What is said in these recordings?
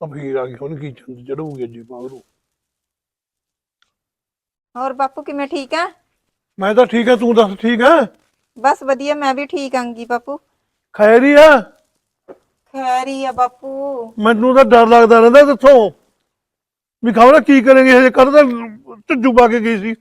ਤਾਂ ਫੇਰ ਆ ਗਈ ਹੁਣ ਕੀ ਚੰਦ ਚੜੂਗੀ ਅੱਜੀ ਬਾਹਰੋਂ ਹੋਰ ਬਾਪੂ ਕਿਵੇਂ ਠੀਕ ਆ? ਮੈਂ ਤਾਂ ਠੀਕ ਆ ਤੂੰ ਦੱਸ ਠੀਕ ਆ? ਬਸ ਵਧੀਆ ਮੈਂ ਵੀ ਠੀਕ ਆਂਗੀ ਬਾਪੂ। ਖੈਰ ਹੀ ਆ? ਖੈਰ ਹੀ ਆ ਬਾਪੂ। ਮੈਨੂੰ ਤਾਂ ਡਰ ਲੱਗਦਾ ਰਹਿੰਦਾ ਕਿੱਥੋਂ? ਵੀ ਖਬਰ ਕੀ ਕਰਾਂਗੇ ਹਜੇ ਕਰ ਤਾਂ ਢਿੱਡੂ ਪਾ ਕੇ ਗਈ ਸੀ।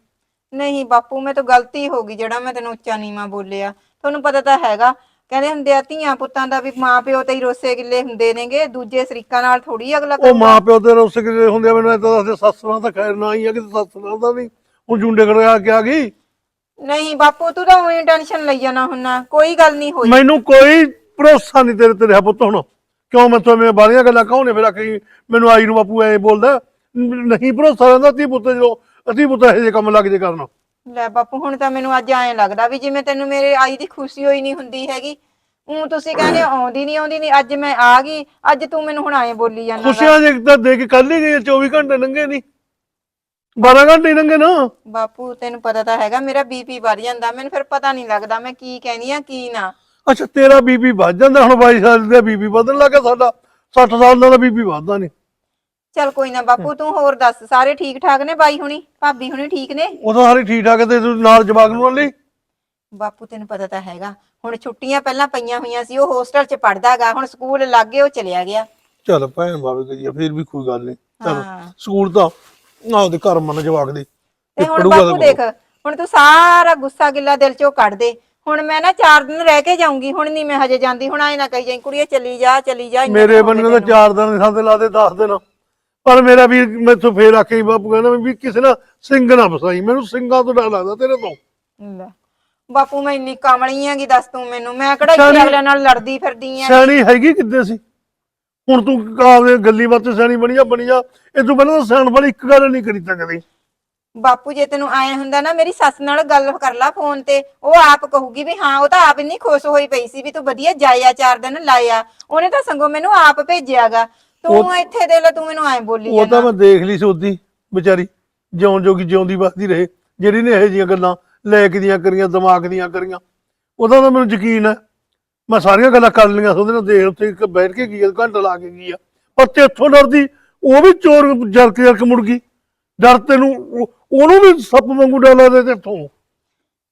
ਨਹੀਂ ਬਾਪੂ ਮੈਂ ਤਾਂ ਗਲਤੀ ਹੋ ਗਈ ਜਿਹੜਾ ਮੈਂ ਤੈਨੂੰ ਉੱਚਾ ਨੀਵਾਂ ਬੋਲਿਆ। ਤੁਹਾਨੂੰ ਪਤਾ ਤਾਂ ਹੈਗਾ ਕਹਿੰਦੇ ਹੁੰਦੇ ਆ ਧੀਆਂ ਪੁੱਤਾਂ ਦਾ ਵੀ ਮਾਂ ਪਿਓ ਤੇ ਹੀ ਰੋਸੇ ਗਿੱਲੇ ਹੁੰਦੇ ਨੇਗੇ ਦੂਜੇ ਸਰੀਕਾਂ ਨਾਲ ਥੋੜੀ ਅਗਲਾ ਉਹ। ਮਾਂ ਪਿਓ ਤੇ ਰੁੱਸ ਕੇ ਹੁੰਦੇ ਆ, ਮੈਨੂੰ ਏਦਾਂ ਦੱਸਦੇ ਸੱਸ ਨਾਲ ਤਾਂ ਖੈਰ ਨਾ ਹੀ ਆ ਕਿ ਸੱਸ ਨਾਲ ਦਾ ਨਹੀਂ ਹੁਣ ਜੁੰਡੇ ਖੜਾ ਕੇ ਆ ਗਈ। ਨਹੀਂ ਬਾਪੂ ਤੂੰ ਤਾਂ ਉਹੀ ਟੈਨਸ਼ਨ ਲਈ ਜਾਣਾ ਹੁੰਨਾ ਕੋਈ ਗੱਲ ਨਹੀਂ ਹੋਈ। ਮੈਨੂੰ ਕੋਈ ਭਰੋਸਾ ਨਹੀਂ ਤੇਰੇ ਤੇ ਰਿਹਾ ਪੁੱਤ ਹੁਣ। ਕਿਉਂ ਮੈਂ ਤੋਂ ਮੈਂ ਬਾਰੀਆਂ ਗੱਲਾਂ ਕਹੋਨੇ ਫਿਰ ਆਖੀ ਮੈਨੂੰ ਆਈ ਨੂੰ ਬਾਪੂ ਐ ਬੋਲਦਾ ਨਹੀਂ ਭਰੋਸਾ ਰਹਿੰਦਾ ਤੀ ਪੁੱਤ ਜੋ ਅਸੀਂ ਪੁੱਤ ਇਹ ਜੇ ਕੰਮ ਲੱਗ ਜੇ ਕਰਨ। ਲੈ ਬਾਪੂ ਹੁਣ ਤਾਂ ਮੈਨੂੰ ਅੱਜ ਐਂ ਲੱਗਦਾ ਵੀ ਜਿਵੇਂ ਤੈਨੂੰ ਮੇਰੇ ਆਈ ਦੀ ਖੁਸ਼ੀ ਹੋਈ ਨਹੀਂ ਹੁੰਦੀ ਹੈਗੀ ਉਹ ਤੁਸੀਂ ਕਹਿੰਦੇ ਆਉਂਦੀ ਨਹੀਂ ਆਉਂਦੀ ਨਹੀਂ ਅੱਜ ਮੈਂ ਆ ਗਈ ਅੱਜ ਤੂੰ ਮੈਨੂੰ ਹੁਣ ਐਂ ਬੋਲੀ ਜਾਂਦਾ ਖੁਸ਼ੀਆਂ ਜੇ ਤਾਂ ਦੇ ਕੇ ਕੱਲ ਹੀ ਗਈ 24 ਘੰਟੇ ਲੰਘੇ ਨਹੀਂ। 12 ਘੰਟੇ ਲੰਘੇ ਨਾ। ਬਾਪੂ ਤੈਨੂੰ ਪਤਾ ਤਾਂ ਹੈਗਾ ਮੇਰਾ ਬੀਪੀ ਵੱਧ ਜਾਂਦਾ ਮੈਨੂੰ ਫਿਰ ਪਤਾ ਨਹੀਂ ਲੱਗਦਾ ਮੈਂ ਕੀ ਕਹਿਨੀ ਆ ਕੀ ਨਾ। ਅੱਛਾ ਤੇਰਾ ਬੀਬੀ ਵੱਧ ਜਾਂਦਾ ਹੁਣ 22 ਸਾਲ ਦਾ ਬੀਬੀ ਵਧਣ ਲੱਗਾ ਸਾਡਾ 60 ਸਾਲ ਦਾ ਬੀਬੀ ਵੱਧਦਾ ਨਹੀਂ। ਚੱਲ ਕੋਈ ਨਾ ਬਾਪੂ ਤੂੰ ਹੋਰ ਦੱਸ ਸਾਰੇ ਠੀਕ ਠਾਕ ਨੇ ਬਾਈ ਹੁਣੀ? ਭਾਬੀ ਹੁਣੀ ਠੀਕ ਨੇ? ਉਹ ਤਾਂ ਸਾਰੇ ਠੀਕ ਠਾਕ ਤੇ ਤੂੰ ਨਾਲ ਜਵਾਕ ਨੂੰ ਲਈ ਬਾਪੂ ਤੈਨੂੰ ਪਤਾ ਤਾਂ ਹੈਗਾ ਹੁਣ ਛੁੱਟੀਆਂ ਪਹਿਲਾਂ ਪਈਆਂ ਹੋਈਆਂ ਸੀ ਉਹ ਹੋਸਟਲ 'ਚ ਪੜਦਾਗਾ ਹੁਣ ਸਕੂਲ ਲੱਗੇ ਉਹ ਚਲਿਆ ਗਿਆ। ਚੱਲ ਭੈਣ ਗਈ ਆ, ਫਿਰ ਵੀ ਕੋਈ ਗੱਲ ਨਹੀਂ। ਚੱਲ ਹਾਂ। ਸਕੂਲ ਤਾਂ ਆਪਦੇ ਘਰ ਮਨ ਜਵਾਕ ਦੇ ਤੇ ਹੁਣ ਪੜੂਗਾ ਤਾਂ ਬਾਪੂ ਦੇਖ ਹੁਣ ਤੂੰ ਸਾਰਾ ਗੁੱਸਾ ਗਿੱਲਾ ਦਿਲ 'ਚੋਂ ਕੱਢ ਦੇ। ਹੁਣ ਮੈਂ ਨਾ 4 ਦਿਨ ਰਹਿ ਕੇ ਜਾਊਂਗੀ ਹੁਣ ਨਹੀਂ ਮੈਂ ਹਜੇ ਜਾਂਦੀ ਹੁਣ ਆਏ ਨਾ ਕਹੀ ਜਾਈ ਕੁੜੀਏ ਚੱਲੀ ਜਾ ਚੱਲੀ ਜਾ ਇੰਨੇ ਮੇਰੇ ਦਿਨ ਹੋ ਬੰਨੇ ਤਾਂ ਤੈਨੂੰ। ਚਾਰ ਦਿਨ ਸਾਦੇ ਲਾਦੇ 10 ਦਿਨ। ਪਰ ਮੇਰਾ ਵੀ ਮੈਥੋਂ ਫੇਰ ਆਖੇ ਬਾਪੂ ਕਹਿੰਦਾ ਵੀ ਕਿਸੇ ਨਾਲ ਸਿੰਘ ਨਾ ਫਸਾਈ। ਮੈਨੂੰ ਸਿੰਘਾਂ ਤੋਂ ਡਰ ਲੱਗਦਾ ਤੇਰੇ ਤੋਂ। ਲੈ। ਬਾਪੂ ਮੈਂ ਇੰਨੀ ਕਮਲੀ ਆਂਗੀ ਦੱਸ ਤੂੰ ਮੈਨੂੰ। ਮੈਂ ਕਿਹੜਾ ਚੱਲ। ਇੱਥੇ ਅਗਲਿਆਂ ਨਾਲ ਲੜਦੀ ਫਿਰਦੀ ਆਂ? ਸਿਆਣੀ ਹੈਗੀ ਕਿੱਦੇ ਸੀ? ਹੁਣ ਤੂੰ ਆਪਦੇ ਗੱਲੀ ਬਾਤ ਸਿਆਣੀ ਬਣੀ ਜਾ ਬਣੀ ਜਾ। ਇਹ ਤੋਂ ਪਹਿਲਾਂ ਤਾਂ ਸਿਆਣ ਵਾਲੀ ਇੱਕ ਗੱਲ ਨਹੀਂ ਕਰੀ ਤਾਂ ਕਦੇ। ਬਾਪੂ ਜੇ ਤੈਨੂੰ ਆਏ ਹੁੰਦਾ ਨਾ ਮੇਰੀ ਸੱਸ ਨਾਲ ਗੱਲ ਕਰ ਲਾ ਫੋਨ ਤੇ। ਉਹ ਆਪ ਕਹੂਗੀ ਵੀ ਹਾਂ ਉਹ ਤਾਂ ਆਪ ਇੰਨੀ ਖੁਸ਼ ਹੋਈ ਪਈ ਸੀ ਵੀ ਤੂੰ ਵਧੀਆ ਜਾਇਆ ਚਾਰ ਦਿਨ ਲਾਇਆ। ਉਹਨੇ ਤਾਂ ਸੰਗੋ ਮੈਨੂੰ ਆਪ ਭੇਜਿਆਗਾ। ਤੂੰ ਇੱਥੇ ਦੇ ਲੈ ਤੂੰ ਮੈਨੂੰ ਐਂ ਬੋਲੀ ਉਹ ਤਾਂ ਮੈਂ ਦੇਖ ਲਈ ਸੀ ਉਹਦੀ ਵਿਚਾਰੀ ਜਿਉਂ ਜੋਗੀ ਜਿਉਂਦੀ ਵਸਦੀ ਰਹੇ। ਜਿਹੜੀ ਨੇ ਇਹੋ ਜਿਹੀਆਂ ਗੱਲਾਂ ਲੈ ਕੇ ਦੀਆਂ ਕਰੀਆਂ ਦਿਮਾਗ ਦੀਆਂ ਕਰੀਆਂ ਉਹਦਾ ਤਾਂ ਮੈਨੂੰ ਯਕੀਨ ਹੈ। ਮੈਂ ਸਾਰੀਆਂ ਗੱਲਾਂ ਕਰ ਲਈਆਂ ਉਹਦੇ ਨਾਲ ਦੇਖ ਇੱਕ ਬੈਠ ਕੇ ਗਈ ਆ, ਘੰਟਾ ਲਾ ਕੇ ਗਈ ਆ। ਪਰ ਤੇ ਇੱਥੋਂ ਡਰਦੀ ਉਹ ਵੀ ਚੋਰ ਜਰਕ ਜਰਕ ਮੁੜ ਗਈ। ਡਰ ਤੈਨੂੰ ਉਹ- ਉਹਨੂੰ ਵੀ ਸੱਪ ਵਾਂਗੂ ਡਰ ਲੱਗਦਾ ਤੇ। ਇੱਥੋਂ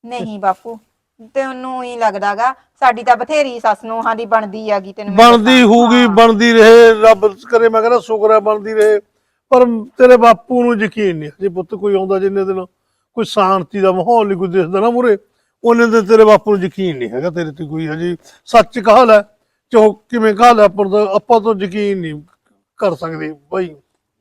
ਨਹੀਂ ਬਾਪੂ ਤੇ ਉਹਨੂੰ ਹੀ ਲੱਗਦਾਗਾ ਸਾਡੀ ਤਾਂ ਬਥੇਰੀ ਸੱਸ ਨੂੰ ਹਾਂ ਦੀ ਬਣਦੀ ਆਗੀ ਤੈਨੂੰ ਮੈਂ ਬਣਦੀ ਦੱਸਾਂ। ਹੋਊਗੀ ਹਾਂ। ਬਣਦੀ ਰਹੇ ਰੱਬ ਕਰੇ ਮੈਂ ਕਹਿੰਦਾ ਸ਼ੁਕਰ ਹੈ ਬਣਦੀ ਰਹੇ ਪਰ ਤੇਰੇ ਬਾਪੂ ਨੂੰ ਯਕੀਨ ਨਹੀਂ ਜੇ ਪੁੱਤ ਕੋਈ ਆਉਂਦਾ ਜਿੰਨੇ ਦਿਨ ਕੋਈ ਸ਼ਾਂਤੀ ਦਾ ਮਾਹੌਲ ਨਹੀਂ ਕੋਈ ਦਿਸਦਾ ਨਾ ਮੁਰੇ ਉਹਨੇ ਤੇ ਤੇਰੇ ਬਾਪੂ ਨੂੰ ਯਕੀਨ ਨਹੀਂ ਹੈਗਾ ਤੇਰੇ ਤੇ ਕੋਈ ਹਜੇ ਸੱਚ ਕਹਾ ਲੈ ਚੋ ਕਿਵੇਂ ਕਹਾ ਲੈ ਆਪਾਂ ਤਾਂ ਆਪਾਂ ਤੋਂ ਯਕੀਨ ਨਹੀਂ ਕਰ ਸਕਦੇ ਭਾਈ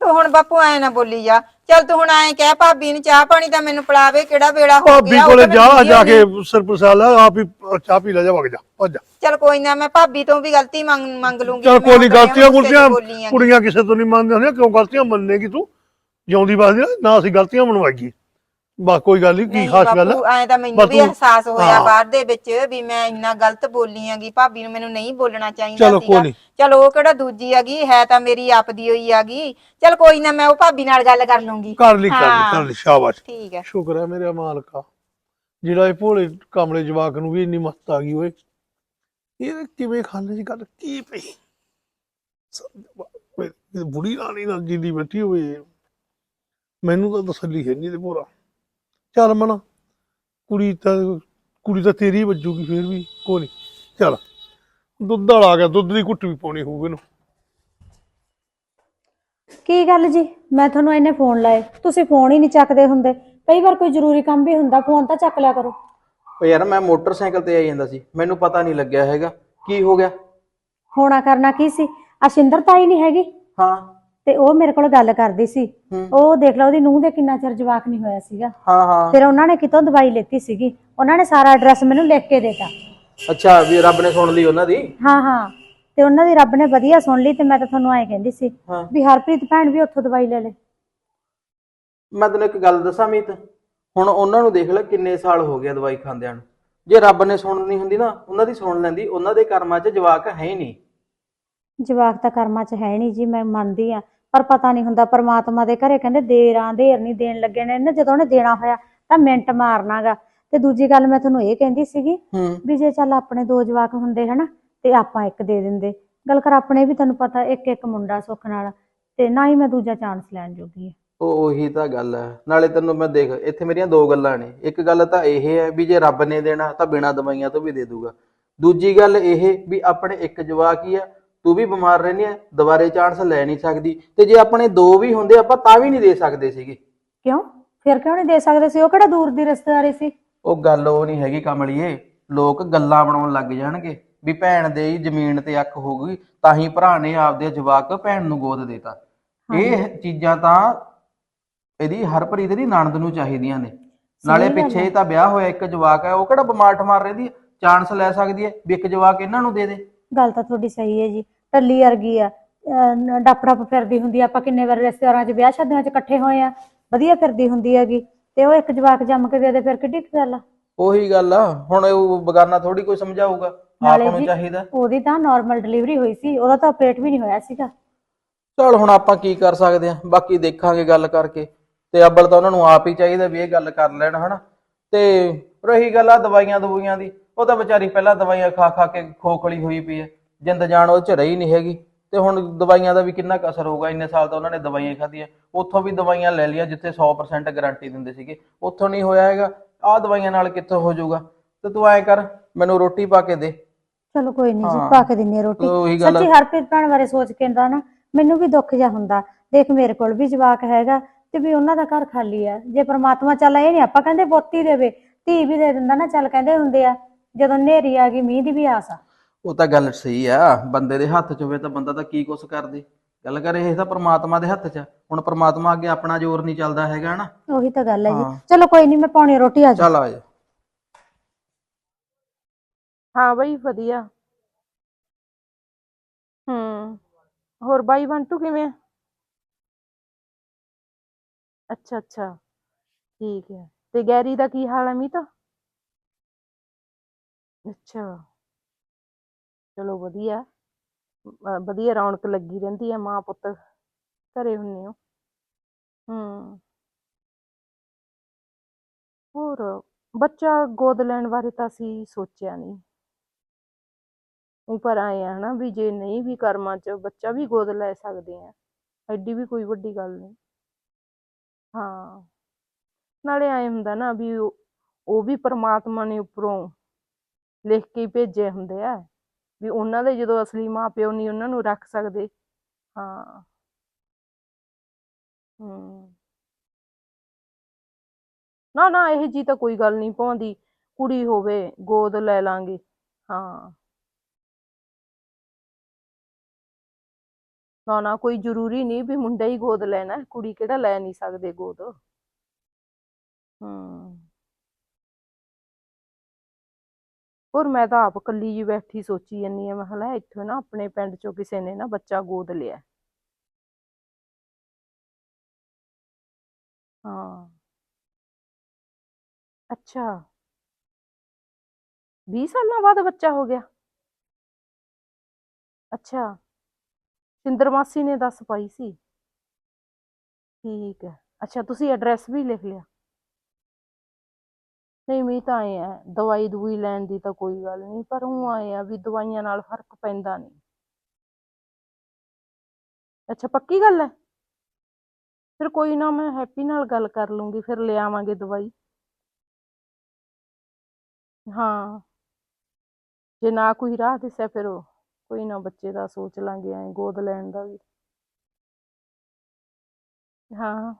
ਤੂੰ ਹੁਣ ਬਾਪੂ ਐ ਨਾ ਬੋਲੀ ਜਾ। ਚੱਲ ਤੂੰ ਹੁਣ ਐਂ ਕਹਿ ਭਾਬੀ ਨੂੰ ਚਾਹ ਪਾਣੀ ਤਾਂ ਮੈਨੂੰ ਪਿਲਾਵੇ ਕਿਹੜਾ ਵੇਲਾ ਹੋ ਭਾਬੀ ਗਿਆ ਉਹ ਕੋਲੇ ਤਾਂ ਜਾ ਮੈਨੂੰ ਜਾ ਕੇ ਸਿਰ ਪਰਸਾ ਲੈ ਆਪ ਹੀ ਚਾਹ ਪੀ ਲੈ ਜਾ ਵਗ ਜਾ ਭੱਜ ਜਾ। ਚੱਲ ਕੋਈ ਨਾ ਮੈਂ ਭਾਬੀ ਤੋਂ ਵੀ ਗਲਤੀ ਮੰਗ ਮੰਗ ਲੂੰਗੀ ਚਲ ਕੋਈ ਨਹੀਂ ਗਲਤੀਆਂ ਗੁਲਤੀਆਂ ਆਂ। ਕੁੜੀਆਂ ਕਿਸੇ ਤੋਂ ਨਹੀਂ ਮੰਨਦੀਆਂ ਹੁੰਦੀਆਂ ਕਿਉਂ ਗਲਤੀਆਂ ਮੰਨੇਗੀ ਤੂੰ? ਜਿਉਂਦੀ ਵਸਦੀ ਨਾ, ਨਾ ਅਸੀਂ ਗਲਤੀਆਂ ਮਨਵਾਈਏ। ਬਸ ਕੋਈ ਗੱਲ ਨਹੀਂ ਕੀ ਖਾਸ ਗੱਲ ਹੈ ਐ ਤਾਂ ਮੈਨੂੰ ਬਸ ਵੀ ਤੂੰ- ਅਹਿਸਾਸ ਹੋਇਆ ਹਾਂ। ਬਾਹਰ ਦੇ ਵਿੱਚ ਵੀ ਮੈਂ ਇੰਨਾ ਗਲਤ ਬੋਲੀ ਆਂਗੀ ਭਾਬੀ ਨੂੰ ਮੈਨੂੰ ਨਹੀਂ ਬੋਲਣਾ ਚਾਹੀਦਾ ਚਲੋ ਕੋਈ ਨਹੀਂ ਚਲ ਉਹ ਕਿਹੜਾ ਦੂਜੀ ਹੈਗੀ ਹੈ ਤਾਂ ਮੇਰੀ ਆਪ ਦੀ ਹੋਈ ਹੈਗੀ। ਚਲ ਕੋਈ ਨਾ ਮੈਂ ਉਹ ਭਾਬੀ ਨਾਲ ਗੱਲ ਕਰ ਲੂੰਗੀ। ਕਰ ਲਈ ਕਰ ਲਈ। ਕਰ ਲਈ ਸ਼ਾਬਾਸ਼। ਠੀਕ ਹੈ। ਸ਼ੁਕਰ ਹੈ ਮੇਰੇ ਮਾਲਕਾ ਜਿਹੜਾ ਇਹ ਭੋਲੇ ਕਾਮਲੇ ਜਵਾਕ ਨੂੰ ਵੀ ਇੰਨੀ ਮਸਤ ਆ ਗਈ ਓਏ ਇਹ ਕਿਵੇਂ ਖਾਣੇ ਦੀ ਗੱਲ? ਕੀ ਪਈ ਬੁੜੀ ਰਾਣੀ ਨਾਲ ਜਿੰਦੀ ਬੈਠੀ ਹੋਈ। ਮੈਨੂੰ ਤਾਂ ਤਸੱਲੀ ਹੈ ਨਹੀਂ ਤੇ ਭੋਰਾ। ਚੱਲ ਮਨਾ ਕੁੜੀ ਤਾਂ ਕੁੜੀ ਤਾਂ ਤੇਰੀ ਵੱਜੂਗੀ ਫੇਰ ਵੀ ਕੋਈ ਨਹੀਂ। ਚੱਲ। ਦੁੱਧ ਵਾਲਾ ਆ ਗਿਆ ਦੁੱਧ ਦੀ ਘੁੱਟ ਵੀ ਪਾਉਣੀ ਹੋਊਗੀ ਇਹਨੂੰ। ਕੀ ਗੱਲ ਜੀ? ਮੈਂ ਤੁਹਾਨੂੰ ਇਹਨੇ ਫੋਨ ਲਾਏ ਤੁਸੀਂ ਫੋਨ ਹੀ ਨਹੀਂ ਚੱਕਦੇ ਹੁੰਦੇ। ਕਈ ਵਾਰ ਕੋਈ ਜ਼ਰੂਰੀ ਕੰਮ ਵੀ ਹੁੰਦਾ ਫੋਨ ਤਾਂ ਚੱਕ ਲਿਆ ਕਰੋ। ਉਹ ਯਾਰ ਮੈਂ ਮੋਟਰਸਾਈਕਲ ਤੇ ਆਈ ਜਾਂਦਾ ਸੀ ਮੈਨੂੰ ਪਤਾ ਨਹੀਂ ਲੱਗਿਆ ਹੈਗਾ। ਕੀ ਹੋ ਗਿਆ? ਹੋਣਾ ਕਰਨਾ ਕੀ ਸੀ? ਅਸ਼ਿੰਦਰ ਤਾਈ ਨਹੀਂ ਹੈਗੀ? ਹਾਂ। ਤੇ ਉਹ ਮੇਰੇ ਕੋਲ ਗੱਲ ਕਰਦੀ ਸੀ। ਹੂੰ। ਉਹ ਦੇਖ ਲਓ ਉਹਦੀ ਨੂੰਹ ਦੇ ਕਿੰਨਾ ਚਿਰ ਜਵਾਕ ਨਹੀਂ ਹੋਇਆ ਸੀਗਾ। ਹਾਂ ਹਾਂ। ਫਿਰ ਉਹਨਾਂ ਨੇ ਕਿਤੋਂ ਦਵਾਈ ਲੈਤੀ ਸੀਗੀ। ਉਹਨਾਂ ਨੇ ਸਾਰਾ ਐਡਰੈਸ ਮੈਨੂੰ ਲਿਖ ਕੇ ਦਿੱਤਾ। ਅੱਛਾ ਵੀ ਰੱਬ ਨੇ ਸੁਣ ਲਈ ਉਹਨਾਂ ਦੀ? ਹਾਂ ਹਾਂ। ਤੇ ਉਹਨਾਂ ਦੀ ਰੱਬ ਨੇ ਵਧੀਆ ਸੁਣ ਲਈ ਤੇ ਮੈਂ ਤਾਂ ਤੁਹਾਨੂੰ ਐਂ ਕਹਿੰਦੀ ਸੀ ਹਾਂ। ਵੀ ਹਰਪ੍ਰੀਤ ਭੈਣ ਵੀ ਉੱਥੋਂ ਦਵਾਈ ਲੈ ਲੇ। ਮੈਂ ਤੈਨੂੰ ਇੱਕ ਗੱਲ ਦੱਸਾਂ ਮੀਤ। ਹੁਣ ਉਹਨਾਂ ਨੂੰ ਦੇਖ ਲੈ ਕਿੰਨੇ ਸਾਲ ਹੋ ਗਏ ਦਵਾਈ ਖਾਂਦਿਆਂ ਨੂੰ। ਜੇ ਰੱਬ ਨੇ ਸੁਣਨੀ ਹੁੰਦੀ ਨਾ ਉਹਨਾਂ ਦੀ ਸੁਣ ਲੈਂਦੀ ਉਹਨਾਂ ਦੇ ਕਰਮਾਂ 'ਚ ਜਵਾਕ ਹੈ ਹੀ ਨਹੀਂ। ਜਵਾਕ ਤਾਂ ਕਰਮਾਂ 'ਚ ਹੈ ਨਹੀਂ ਜੀ ਮੈਂ ਮੰਨਦੀ ਆ। ਪਰ ਪਤਾ ਨਹੀਂ ਹੁੰਦਾ ਪਰਮਾਤਮਾ ਦੇ ਘਰੇ ਕਹਿੰਦੇ ਦੇਰਾਂ ਦੇਰ ਨਹੀਂ ਦੇਣ ਲੱਗੇ ਨੇ ਨਾ ਜਦੋਂ ਉਹਨੇ ਦੇਣਾ ਹੋਇਆ ਤਾਂ ਮਿੰਟ ਮਾਰਨਾਗਾ। ਤੇ ਦੂਜੀ ਗੱਲ ਮੈਂ ਤੁਹਾਨੂੰ ਇਹ ਕਹਿੰਦੀ ਸੀਗੀ ਵੀ ਜੇ ਚੱਲ ਆਪਣੇ ਦੋ ਜਵਾਕ ਹੁੰਦੇ ਹਨਾ ਤੇ ਆਪਾਂ ਇੱਕ ਦੇ ਦਿੰਦੇ। ਗੱਲ ਕਰ ਆਪਣੇ ਵੀ ਤੈਨੂੰ ਪਤਾ ਇੱਕ ਇੱਕ ਮੁੰਡਾ ਸੁੱਖ ਨਾਲ ਤੇ ਨਾ ਹੀ ਮੈਂ ਦੂਜਾ ਚਾਂਸ ਲੈਣ ਜੋਗੀ ਹਾਂ ਉਹ ਉਹੀ ਤਾਂ ਗੱਲ ਹੈ ਨਾਲੇ ਤੈਨੂੰ ਮੈਂ ਦੇਖ ਇੱਥੇ ਮੇਰੀਆਂ ਦੋ ਗੱਲਾਂ ਨੇ। ਇੱਕ ਗੱਲ ਤਾਂ ਇਹ ਹੈ ਵੀ ਜੇ ਰੱਬ ਨੇ ਦੇਣਾ ਤਾਂ ਬਿਨਾਂ ਦਵਾਈਆਂ ਤੋਂ ਵੀ ਦੇ ਦੂਗਾ। ਦੂਜੀ ਗੱਲ ਇਹ ਵੀ ਆਪਣੇ ਇੱਕ ਜਵਾਕ ਹੀ ਆ ਤੂੰ ਵੀ ਬਿਮਾਰ ਰਹਿੰਦੀ ਆ ਦੁਬਾਰੇ ਚਾਂਸ ਲੈ ਨਹੀਂ ਸਕਦੀ। ਤੇ ਜੇ ਆਪਣੇ ਦੋ ਵੀ ਹੁੰਦੇ ਆਪਾਂ ਤਾਂ ਵੀ ਨਹੀਂ ਦੇ ਸਕਦੇ ਸੀਗੇ। ਕਿਉਂ? ਫਿਰ ਕਿਉਂ ਨਹੀਂ ਦੇ ਸਕਦੇ ਸੀ? ਉਹ ਕਿਹੜਾ ਦੂਰ ਦੀ ਰਿਸ਼ਤੇਦਾਰੀ ਸੀ? ਉਹ ਗੱਲ ਉਹ ਨਹੀਂ ਹੈਗੀ ਕਮਲੀਏ ਲੋਕ ਗੱਲਾਂ ਬਣਾਉਣ ਲੱਗ ਜਾਣਗੇ ਵੀ ਭੈਣ ਦੇ ਹੀ ਜ਼ਮੀਨ ਤੇ ਅੱਖ ਹੋ ਗਈ ਤਾਂ ਹੀ ਭਰਾ ਨੇ ਆਪਦੇ ਜਵਾਕ ਭੈਣ ਨੂੰ ਗੋਦ ਦੇਤਾ। ਇਹ ਚੀਜ਼ਾਂ ਤਾਂ ਇਹਦੀ ਹਰਪ੍ਰੀਤ ਦੀ ਨਣਦ ਨੂੰ ਚਾਹੀਦੀਆਂ ਨੇ। ਨਾਲੇ ਪਿੱਛੇ ਤਾਂ ਵਿਆਹ ਹੋਇਆ ਇੱਕ ਜਵਾਕ ਹੈ ਉਹ ਕਿਹੜਾ ਬਿਮਾਰ ਠਮਾਰ ਰਹਿੰਦੀ ਚਾਂਸ ਲੈ ਸਕਦੀ ਹੈ ਵੀ ਇੱਕ ਜਵਾਕ ਇਹਨਾਂ ਨੂੰ ਦੇ ਦੇ। ਗੱਲ ਤਾਂ ਤੁਹਾਡੀ ਸਹੀ ਹੈ ਜੀ ਟੱਲੀ ਵਰਗੀ ਆ। ਅਹ ਡੱਪ ਡੱਪ ਫਿਰਦੀ ਹੁੰਦੀ ਆ ਆਪਾਂ ਕਿੰਨੇ ਵਾਰ ਰਿਸ਼ਤੇਦਾਰਾਂ 'ਚ ਵਿਆਹ ਸ਼ਾਦੀਆਂ 'ਚ ਇਕੱਠੇ ਹੋਏ ਆ ਵਧੀਆ ਫਿਰਦੀ ਹੁੰਦੀ ਹੈਗੀ। ਤੇ ਉਹ ਇੱਕ ਜਵਾਕ ਜੰਮ ਕੇ ਦੇ ਦੇ ਫਿਰ ਕਿੱਡੀ ਕੁ ਗੱਲ ਆ? ਉਹੀ ਗੱਲ ਆ ਹੁਣ ਉਹ ਬਗਾਨਾ ਥੋੜੀ ਕੋਈ ਸਮਝਾਊਗਾ ਆਪ ਨਾਲੇ ਨੂੰ ਜੀ- ਚਾਹੀਦਾ। ਉਹਦੀ ਤਾਂ ਨਾਰਮਲ ਡਿਲੀਵਰੀ ਹੋਈ ਸੀ ਉਹਦਾ ਤਾਂ ਆਪਰੇਟ ਵੀ ਨਹੀਂ ਹੋਇਆ ਸੀਗਾ। ਚਲ ਹੁਣ ਆਪਾਂ ਕੀ ਕਰ ਸਕਦੇ ਆ ਬਾਕੀ ਦੇਖਾਂਗੇ ਗੱਲ ਕਰਕੇ। ਤੇ ਅੱਬਲ ਤਾਂ ਉਹਨਾਂ ਨੂੰ ਆਪ ਹੀ ਚਾਹੀਦਾ ਵੀ ਇਹ ਗੱਲ ਕਰ ਲੈਣ ਹਨਾ। ਤੇ ਰਹੀ ਗੱਲ ਆ ਦਵਾਈਆਂ ਦਵਾਈਆਂ ਦੀ ਉਹ ਤਾਂ ਵਿਚਾਰੀ ਪਹਿਲਾਂ ਦਵਾਈਆਂ ਖਾ ਖਾ ਕੇ ਖੋਖਲੀ ਹੋਈ ਪਈ ਹੈ ਜਿੰਦ ਜਾਨ ਉਹ ਚ ਰਹੀ ਨਹੀਂ ਹੈਗੀ। ਤੇ ਹੁਣ ਦਵਾਈਆਂ ਦਾ ਵੀ ਕਿੰਨਾ ਕੁ ਅਸਰ ਹੋਊਗਾ? ਇੰਨੇ ਸਾਲ ਤਾਂ ਉਹਨਾਂ ਨੇ ਦਵਾਈਆਂ ਖਾਧੀਆਂ। ਉੱਥੋਂ ਵੀ ਦਵਾਈਆਂ ਲੈ ਲਈਆਂ ਜਿੱਥੇ 100% ਗਾਰੰਟੀ ਦਿੰਦੇ ਸੀਗੇ। ਉੱਥੋਂ ਨਹੀਂ ਹੋਇਆ ਹੈਗਾ। ਆਹ ਦਵਾਈਆਂ ਨਾਲ ਕਿੱਥੋਂ ਹੋ ਜਾਊਗਾ? ਤੇ ਤੂੰ ਐਂ ਕਰ ਮੈਨੂੰ ਰੋਟੀ ਪਾ ਕੇ ਦੇ। ਚਲੋ ਕੋਈ ਨਹੀਂ ਜੀ ਹਾਂ। ਪਾ ਕੇ ਦਿੰਨੀ ਆ ਰੋਟੀ। ਉਹੀ ਗੱਲ ਆ। ਸੱਚੀ ਹਰਪ੍ਰੀਤ ਭੈਣ ਬਾਰੇ ਸੋਚ ਕੇ ਤਾਂ ਨਾ ਮੈਨੂੰ ਵੀ ਦੁੱਖ ਜਿਹਾ ਹੁੰਦਾ। ਦੇਖ ਮੇਰੇ ਕੋਲ ਵੀ ਜਵਾਕ ਹੈਗਾ ਤੇ ਵੀ ਉਹਨਾਂ ਦਾ ਘਰ ਖਾਲੀ ਆ। ਜੇ ਪ੍ਰਮਾਤਮਾ ਚੱਲ ਇਹ ਨਹੀਂ ਆਪਾਂ ਕਹਿੰਦੇ ਪੋਤੀ ਦੇਵੇ ਧੀ ਵੀ ਦੇ ਦਿੰਦਾ ਨਾ ਚੱਲ ਕਹਿੰਦੇ ਹੁੰਦੇ ਆ ਜਦੋਂ ਨੇਰੀ ਆ ਗਈ ਮੀਂਹ ਦੀ ਵੀ ਆਸ ਆ। ਉਹ ਤਾਂ ਗੱਲ ਸਹੀ ਆ ਬੰਦੇ ਦੇ ਹੱਥ 'ਚ ਹੋਵੇ ਤਾਂ ਬੰਦਾ ਤਾਂ ਕੀ ਕੁਛ ਕਰਦੇ। ਗੱਲ ਕਰ ਇਹ ਤਾਂ ਪ੍ਰਮਾਤਮਾ ਦੇ ਹੱਥ 'ਚ ਆ। ਹੁਣ ਪ੍ਰਮਾਤਮਾ ਅੱਗੇ ਆਪਣਾ ਜ਼ੋਰ ਨਹੀਂ ਚੱਲਦਾ ਹੈਗਾ ਨਾ ਉਹੀ ਤਾਂ ਗੱਲ ਹੈ ਜੀ ਹਾਂ। ਚਲੋ ਕੋਈ ਨਹੀਂ ਮੈਂ ਪਾਉਣੀ ਆ ਰੋਟੀ ਆ ਜਾ ਚੱਲ ਆ ਜਾ। ਹਾਂ ਬਈ ਵਧੀਆ। ਹੂੰ। ਹੋਰ ਬਾਈ ਬੰਟੂ ਕਿਵੇਂ ਆ? ਅੱਛਾ ਅੱਛਾ। ਠੀਕ ਹੈ। ਤੇ ਗੈਰੀ ਦਾ ਕੀ ਹਾਲ ਹੈ ਮੀਤ? ਅੱਛਾ। ਚਲੋ ਵਧੀਆ। ਵਧੀਆ ਰੌਣਕ ਲੱਗੀ ਰਹਿੰਦੀ ਹੈ ਮਾਂ ਪੁੱਤ ਘਰੇ ਹੁੰਨੇ ਹੋ ਹੂੰ। ਹੋਰ, ਬੱਚਾ ਗੋਦ ਲੈਣ ਬਾਰੇ ਤਾਂ ਅਸੀਂ ਸੋਚਿਆ ਨਹੀਂ ਉੱਪਰ ਆਏ ਆ ਹਨਾ ਵੀ ਜੇ ਨਹੀਂ ਵੀ ਕਰਮਾਂ 'ਚ ਬੱਚਾ ਵੀ ਗੋਦ ਲੈ ਸਕਦੇ ਆ। ਐਡੀ ਵੀ ਕੋਈ ਵੱਡੀ ਗੱਲ ਨਹੀਂ। ਹਾਂ। ਨਾਲੇ ਆਏ ਹੁੰਦਾ ਨਾ ਵੀ ਉਹ ਵੀ ਪਰਮਾਤਮਾ ਨੇ ਉੱਪਰੋਂ ਲਿਖ ਕੇ ਭੇਜੇ ਹੁੰਦੇ ਆ। ਵੀ ਉਹਨਾਂ ਦੇ ਜਦੋਂ ਅਸਲੀ ਮਾਂ ਪਿਓ ਨਹੀਂ ਉਹਨਾਂ ਨੂੰ ਰੱਖ ਸਕਦੇ। ਹਾਂ। ਹੂੰ। ਨਾ ਨਾ, ਇਹ ਜੀ ਤਾਂ ਕੋਈ ਗੱਲ ਨਹੀਂ ਪਾਉਂਦੀ ਕੁੜੀ ਹੋਵੇ, ਗੋਦ ਲੈ ਲਾਂਗੇ। ਹਾਂ। ਨਾ ਨਾ, ਕੋਈ ਜ਼ਰੂਰੀ ਨਹੀਂ ਵੀ ਮੁੰਡਾ ਹੀ ਗੋਦ ਲੈਣਾ, ਕੁੜੀ ਕਿਹੜਾ ਲੈ ਨਹੀਂ ਸਕਦੇ ਗੋਦ। ਹੂੰ। ਹੋਰ ਮੈਂ ਤਾਂ ਆਪ ਕੱਲੀ ਜੀ ਬੈਠੀ ਸੋਚੀ ਜੰਨੀ ਆ ਮੈਂ ਕਿਹਾ ਲੈ ਇੱਥੋਂ ਨਾ ਆਪਣੇ ਪਿੰਡ ਚੋਂ ਕਿਸੇ ਨੇ ਨਾ ਬੱਚਾ ਗੋਦ ਲਿਆ। ਹਾਂ। ਅੱਛਾ। 20 ਸਾਲਾਂ ਬਾਅਦ ਬੱਚਾ ਹੋ ਗਿਆ? ਅੱਛਾ। ਸਿੰਦਰ ਮਾਸੀ ਨੇ ਦੱਸ ਪਾਈ ਸੀ। ਠੀਕ ਹੈ। ਅੱਛਾ, ਤੁਸੀਂ ਐਡਰੈਸ ਵੀ ਲਿਖ ਲਿਆ। ਨਹੀਂ ਮੈਂ ਤਾਂ ਆਏ ਆ ਦਵਾਈ ਦਵਾਈ ਲੈਣ ਦੀ ਤਾਂ ਕੋਈ ਗੱਲ ਨਹੀਂ, ਪਰ ਉਹ ਆਏ ਆ ਵੀ ਦਵਾਈਆਂ ਨਾਲ ਫ਼ਰਕ ਪੈਂਦਾ ਨਹੀਂ। ਅੱਛਾ, ਪੱਕੀ ਗੱਲ ਹੈ ਫਿਰ ਕੋਈ ਨਾ ਮੈਂ ਹੈਪੀ ਨਾਲ ਗੱਲ ਕਰ ਲੂੰਗੀ, ਫਿਰ ਲੈ ਆਵਾਂਗੇ ਦਵਾਈ। ਹਾਂ। ਜੇ ਨਾ ਕੋਈ ਰਾਹ ਦਿਸਿਆ ਫਿਰ ਉਹ, ਕੋਈ ਨਾ ਬੱਚੇ ਦਾ ਸੋਚ ਲਾਂਗੇ, ਐ ਗੋਦ ਲੈਣ ਦਾ ਵੀ। ਹਾਂ।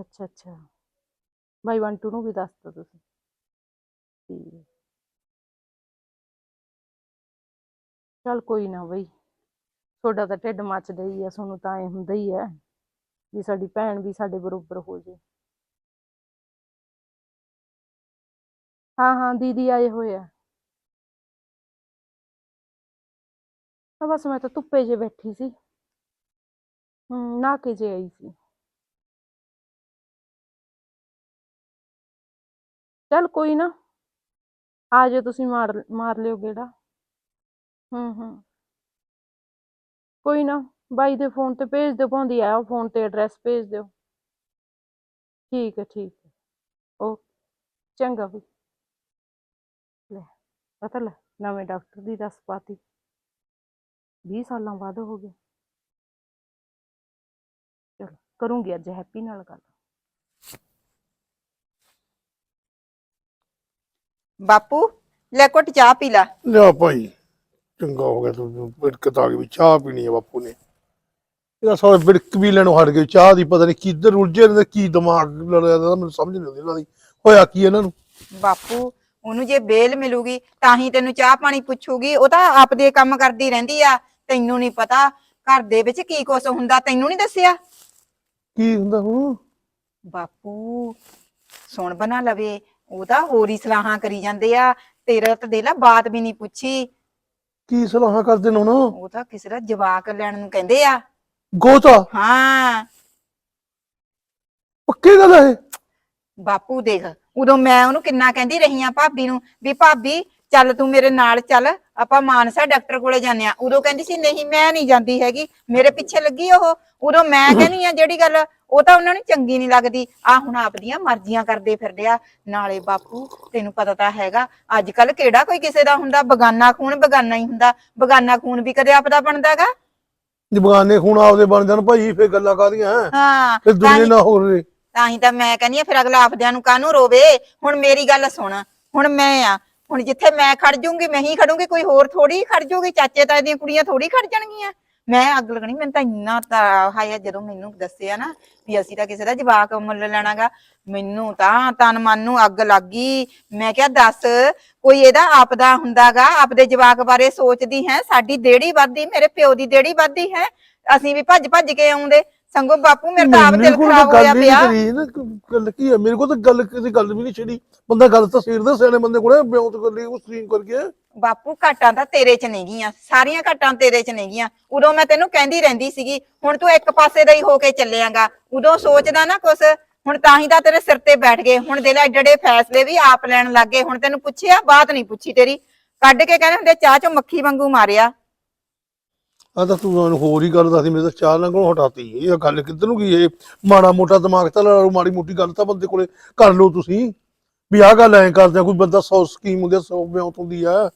ਅੱਛਾ ਅੱਛਾ। ਬਾਈ ਵੰਟੂ ਨੂੰ ਵੀ ਦੱਸ ਦਿਓ ਤੁਸੀਂ। ਠੀਕ ਚਲ ਕੋਈ ਨਾ ਬਈ। ਤੁਹਾਡਾ ਤਾਂ ਢਿੱਡ ਮੱਚਦਾ ਹੀ ਆ, ਤੁਹਾਨੂੰ ਤਾਂ ਐ ਹੁੰਦਾ ਹੀ ਹੈ ਵੀ ਸਾਡੀ ਭੈਣ ਵੀ ਸਾਡੇ ਬਰੋਬਰ ਹੋ ਜੇ। ਹਾਂ ਹਾਂ, ਦੀਦੀ ਆਏ ਹੋਏ ਆ। ਆ ਬਸ ਮੈਂ ਤਾਂ ਧੁੱਪੇ ਜੇ ਬੈਠੀ ਸੀ। ਹਮ ਨਹਾ ਕੇ ਜੇ ਆਈ ਸੀ। ਚੱਲ ਕੋਈ ਨਾ ਆ ਜਾਓ ਤੁਸੀਂ ਮਾਰ ਮਾਰ ਲਿਓ ਗੇੜਾ ਹੂੰ ਹੂੰ ਕੋਈ ਨਾ ਬਾਈ ਦੇ ਫੋਨ ਤੇ ਭੇਜ ਦਿਓ ਭਾਂਦੀ ਆ ਫੋਨ ਤੇ ਐਡਰੈਸ ਭੇਜ ਦਿਓ ਠੀਕ ਹੈ ਠੀਕ ਹੈ ਓਕੇ ਚੰਗਾ ਵੀ ਲੈ ਪਤਾ ਲੈ ਨਵੇਂ ਡਾਕਟਰ ਦੀ ਦੱਸ ਪਾਤੀ 20 ਸਾਲਾਂ ਬਾਅਦ ਹੋ ਗਿਆ ਚਲੋ ਕਰੂੰਗੀ ਅੱਜ ਹੈਪੀ ਨਾਲ ਗੱਲ ਬਾਪੂ ਲੈ ਘੁੱਟ ਚਾਹ ਪੀ ਲਾ। ਲਿਆ ਭਾਈ ਚੰਗਾ ਹੋ ਗਿਆ ਤੂੰ ਬਿੜਕਤ ਆ ਗਈ ਵੀ ਚਾਹ ਪੀਣੀ ਹੈ ਬਾਪੂ ਨੇ। ਇਹਦਾ ਸਾਰੇ ਬਿੜਕ ਵੀ ਲੈਣੋਂ ਹਟ ਗਏ ਚਾਹ ਦੀ ਪਤਾ ਨਹੀਂ ਕਿੱਧਰ ਉਲਝੇ ਨੇ ਤੇ ਕੀ ਦਿਮਾਗ ਲੜਿਆ ਦਾ ਮੈਨੂੰ ਸਮਝ ਨਹੀਂ ਆਉਂਦੀ ਇਹਨਾਂ ਦੀ। ਹੋਇਆ ਕੀ ਇਹਨਾਂ ਨੂੰ? ਬਾਪੂ ਉਹਨੂੰ ਜੇ ਬੇਲ ਮਿਲੂਗੀ ਤਾਂ ਹੀ ਤੈਨੂੰ ਚਾਹ ਪਾਣੀ ਪੁੱਛੂਗੀ। ਉਹ ਤਾਂ ਆਪਦੇ ਕੰਮ ਕਰਦੀ ਰਹਿੰਦੀ ਆ ਤੈਨੂੰ ਨਹੀਂ ਪਤਾ। ਘਰ ਦੇ ਵਿੱਚ ਕੀ ਕੁਛ ਹੁੰਦਾ ਤੈਨੂੰ ਨਹੀਂ ਦੱਸਿਆ? ਕੀ ਹੁੰਦਾ ਹੁਣ? ਬਾਪੂ ਸੁਣ ਬਣਾ ਲਵੇ। ਉਹ ਤਾਂ ਹੋਰ ਹੀ ਸਲਾਹਾਂ ਕਰੀ ਜਾਂਦੇ ਆ ਤੇਰਾ ਤਾਂ ਦੇ ਲਾ ਬਾਤ ਵੀ ਨਹੀਂ ਪੁੱਛੀ। ਕੀ ਸਲਾਹਾਂ ਕਰਦੇ ਨੇ ਹੁਣ? ਉਹ ਤਾਂ ਕਿਸੇ ਦਾ ਜਵਾਕ ਲੈਣ ਨੂੰ ਕਹਿੰਦੇ ਆ। ਗੋਤਾ? ਹਾਂ। ਪੱਕੀ ਗੱਲ ਹੈ? ਬਾਪੂ ਦੇਖ ਉਦੋਂ ਮੈਂ ਉਹਨੂੰ ਕਿੰਨਾ ਕਹਿੰਦੀ ਰਹੀ ਆ ਭਾਬੀ ਨੂੰ ਵੀ ਭਾਬੀ ਚੱਲ ਤੂੰ ਮੇਰੇ ਨਾਲ ਚੱਲ ਆਪਾਂ ਮਾਨਸਾ ਡਾਕਟਰ ਕੋਲੇ ਜਾਂਦੇ ਆ। ਉਦੋਂ ਕਹਿੰਦੀ ਸੀ ਨਹੀਂ ਮੈਂ ਨਹੀਂ ਜਾਂਦੀ ਹੈਗੀ ਮੇਰੇ ਪਿੱਛੇ ਲੱਗੀ ਉਹ। ਉਦੋਂ ਮੈਂ ਕਹਿੰਦੀ ਆ ਜਿਹੜੀ ਗੱਲ ਉਹ ਤਾਂ ਉਹਨਾਂ ਨੂੰ ਚੰਗੀ ਨਹੀਂ ਲੱਗਦੀ। ਆ ਹੁਣ ਆਪਦੀਆਂ ਮਰਜ਼ੀਆਂ ਕਰਦੇ ਫਿਰਦੇ ਆ। ਨਾਲੇ ਬਾਪੂ ਤੈਨੂੰ ਪਤਾ ਤਾਂ ਹੈਗਾ ਅੱਜ ਕੱਲ ਕਿਹੜਾ ਕੋਈ ਕਿਸੇ ਦਾ ਹੁੰਦਾ? ਬਗਾਨਾ ਖੂਨ ਬਗਾਨਾ ਹੀ ਹੁੰਦਾ। ਬਗਾਨਾ ਖੂਨ ਵੀ ਕਦੇ ਆਪਦਾ ਬਣਦਾਗਾ ਜੇ ਬਗਾਨੇ ਖੂਨ ਆਪਦੇ ਬਣ ਜਾਣ ਭਾਈ ਫੇਰ ਗੱਲਾਂ ਕਾਦੀਆਂ ਹਾਂ ਫਿਰ ਦੁਨੀਆ ਨਾ ਹੋ ਰਹੇ। ਤਾਂ ਹੀ ਤਾਂ ਮੈਂ ਕਹਿੰਦੀ ਆ ਫਿਰ ਅਗਲਾ ਆਪਦਿਆਂ ਨੂੰ ਕਾਹਨੂੰ ਰੋਵੇ? ਹੁਣ ਮੇਰੀ ਗੱਲ ਸੁਣ। ਹੁਣ ਮੈਂ ਆ। ਹੁਣ ਜਿੱਥੇ ਮੈਂ ਖੜ ਜੂੰਗੀ ਮੈਂ ਹੀ ਖੜੂੰਗੀ ਕੋਈ ਹੋਰ ਥੋੜੀ ਖੜ ਜੂਗੀ। ਚਾਚੇ ਤਾਏ ਦੀਆਂ ਕੁੜੀਆਂ ਥੋੜੀ ਖੜ ਜਾਣਗੀਆਂ। ਮੈਂ ਅੱਗ ਲੱਗਣੀ ਮੈਨੂੰ ਤਾਂ ਇੰਨਾ ਹਾਇਆ ਜਦੋਂ ਮੈਨੂੰ ਦੱਸਿਆ ਨਾ ਵੀ ਅਸੀਂ ਤਾਂ ਕਿਸੇ ਦਾ ਜਵਾਕ ਮੁੱਲ ਲੈਣਾਗਾ ਮੈਨੂੰ ਤਾਂ ਤਨ ਮਨ ਨੂੰ ਅੱਗ ਲੱਗ ਮੈਂ ਕਿਹਾ ਦੱਸ ਕੋਈ ਇਹਦਾ ਆਪਦਾ ਹੁੰਦਾਗਾ? ਆਪਦੇ ਜਵਾਕ ਬਾਰੇ ਸੋਚਦੀ ਹੈ? ਸਾਡੀ ਦੇੜੀ ਵੱਧਦੀ ਮੇਰੇ ਪਿਓ ਦੀ ਦੇੜੀ ਵੱਧਦੀ ਹੈ? ਅਸੀਂ ਵੀ ਭੱਜ ਭੱਜ ਕੇ ਆਉਂਦੇ। ਸੰਗੋ ਬਾਪੂ ਮੇਰੇ ਤਾਂ ਆਪ ਦਿਲ ਖਰਾਬ ਹੋਇਆ ਪਿਆ। ਗੱਲ ਕੀ ਹੈ ਮੇਰੇ ਕੋਲ ਤਾਂ ਗੱਲ ਕਿਸੇ ਗੱਲ ਵੀ ਨਹੀਂ ਛੜੀ। ਬੰਦਾ ਗੱਲ ਤਾਂ ਸਿਰ ਦੇ ਸਿਆਣੇ ਬੰਦੇ ਕੋਲੇ ਬਿਉਂਤ ਕਰ ਲਈ ਉਹ ਸਕਰੀਨ ਕਰਕੇ ਬਾਪੂ, ਘਾਟਾਂ ਤਾਂ ਤੇਰੇ 'ਚ ਨਹੀਂ ਗਈਆਂ ਸਾਰੀਆਂ ਘਾਟਾਂ ਤੇਰੇ 'ਚ ਨਹੀਂ ਗੀਆਂ ਉਦੋਂ ਮੈਂ ਤੈਨੂੰ ਕਹਿੰਦੀ ਰਹਿੰਦੀ ਸੀਗੀ, ਹੁਣ ਤੂੰ ਇੱਕ ਪਾਸੇ ਦਾ ਹੀ ਹੋ ਕੇ ਚੱਲਿਆਂਗਾ। ਉਦੋਂ ਸੋਚਦਾ ਨਾ ਕੁਛ, ਹੁਣ ਤਾਂ ਹੀ ਤਾਂ ਤੇਰੇ ਸਿਰ ਤੇ ਬੈਠ ਗਏ। ਹੁਣ ਦੇ ਲੈ ਏਡੇ ਫੈਸਲੇ ਵੀ ਆਪ ਲੈਣ ਲੱਗ ਗਏ। ਹੁਣ ਤੈਨੂੰ ਪੁੱਛਿਆ, ਬਾਤ ਨਹੀਂ ਪੁੱਛੀ ਤੇਰੀ। ਕੱਢ ਕੇ ਕਹਿੰਦੇ ਹੁੰਦੇ, ਚਾਹ ਚੋਂ ਮੱਖੀ ਵਾਂਗੂ ਮਾਰਿਆ। ਆ ਤਾਂ ਤੂੰ ਮੈਨੂੰ ਹੋਰ ਹੀ ਗੱਲ ਦੱਸਦੀ ਮੇਰੇ ਤਾਂ ਚਾਲ ਨਾਲ ਹਟਾਤੀ। ਇਹ ਗੱਲ ਕਿੱਧਰ ਨੂੰ ਗਈ ਇਹ? ਮਾੜਾ ਮੋਟਾ ਦਿਮਾਗ ਤਾਂ ਲਾ ਲਓ, ਮਾੜੀ ਮੋਟੀ ਗੱਲ ਤਾਂ ਬੰਦੇ ਕੋਲੇ ਕਰ ਲਓ ਤੁਸੀਂ। ਵੀ ਆਹ ਗੱਲ ਐਂ ਕਰਦੇ ਆ, ਕੋਈ ਬੰਦਾ 100 ਸਕੀਮ ਹੁੰਦੀ ਆ 100 ਬਿਉਂਤ ਹੁੰਦੀ ਆ।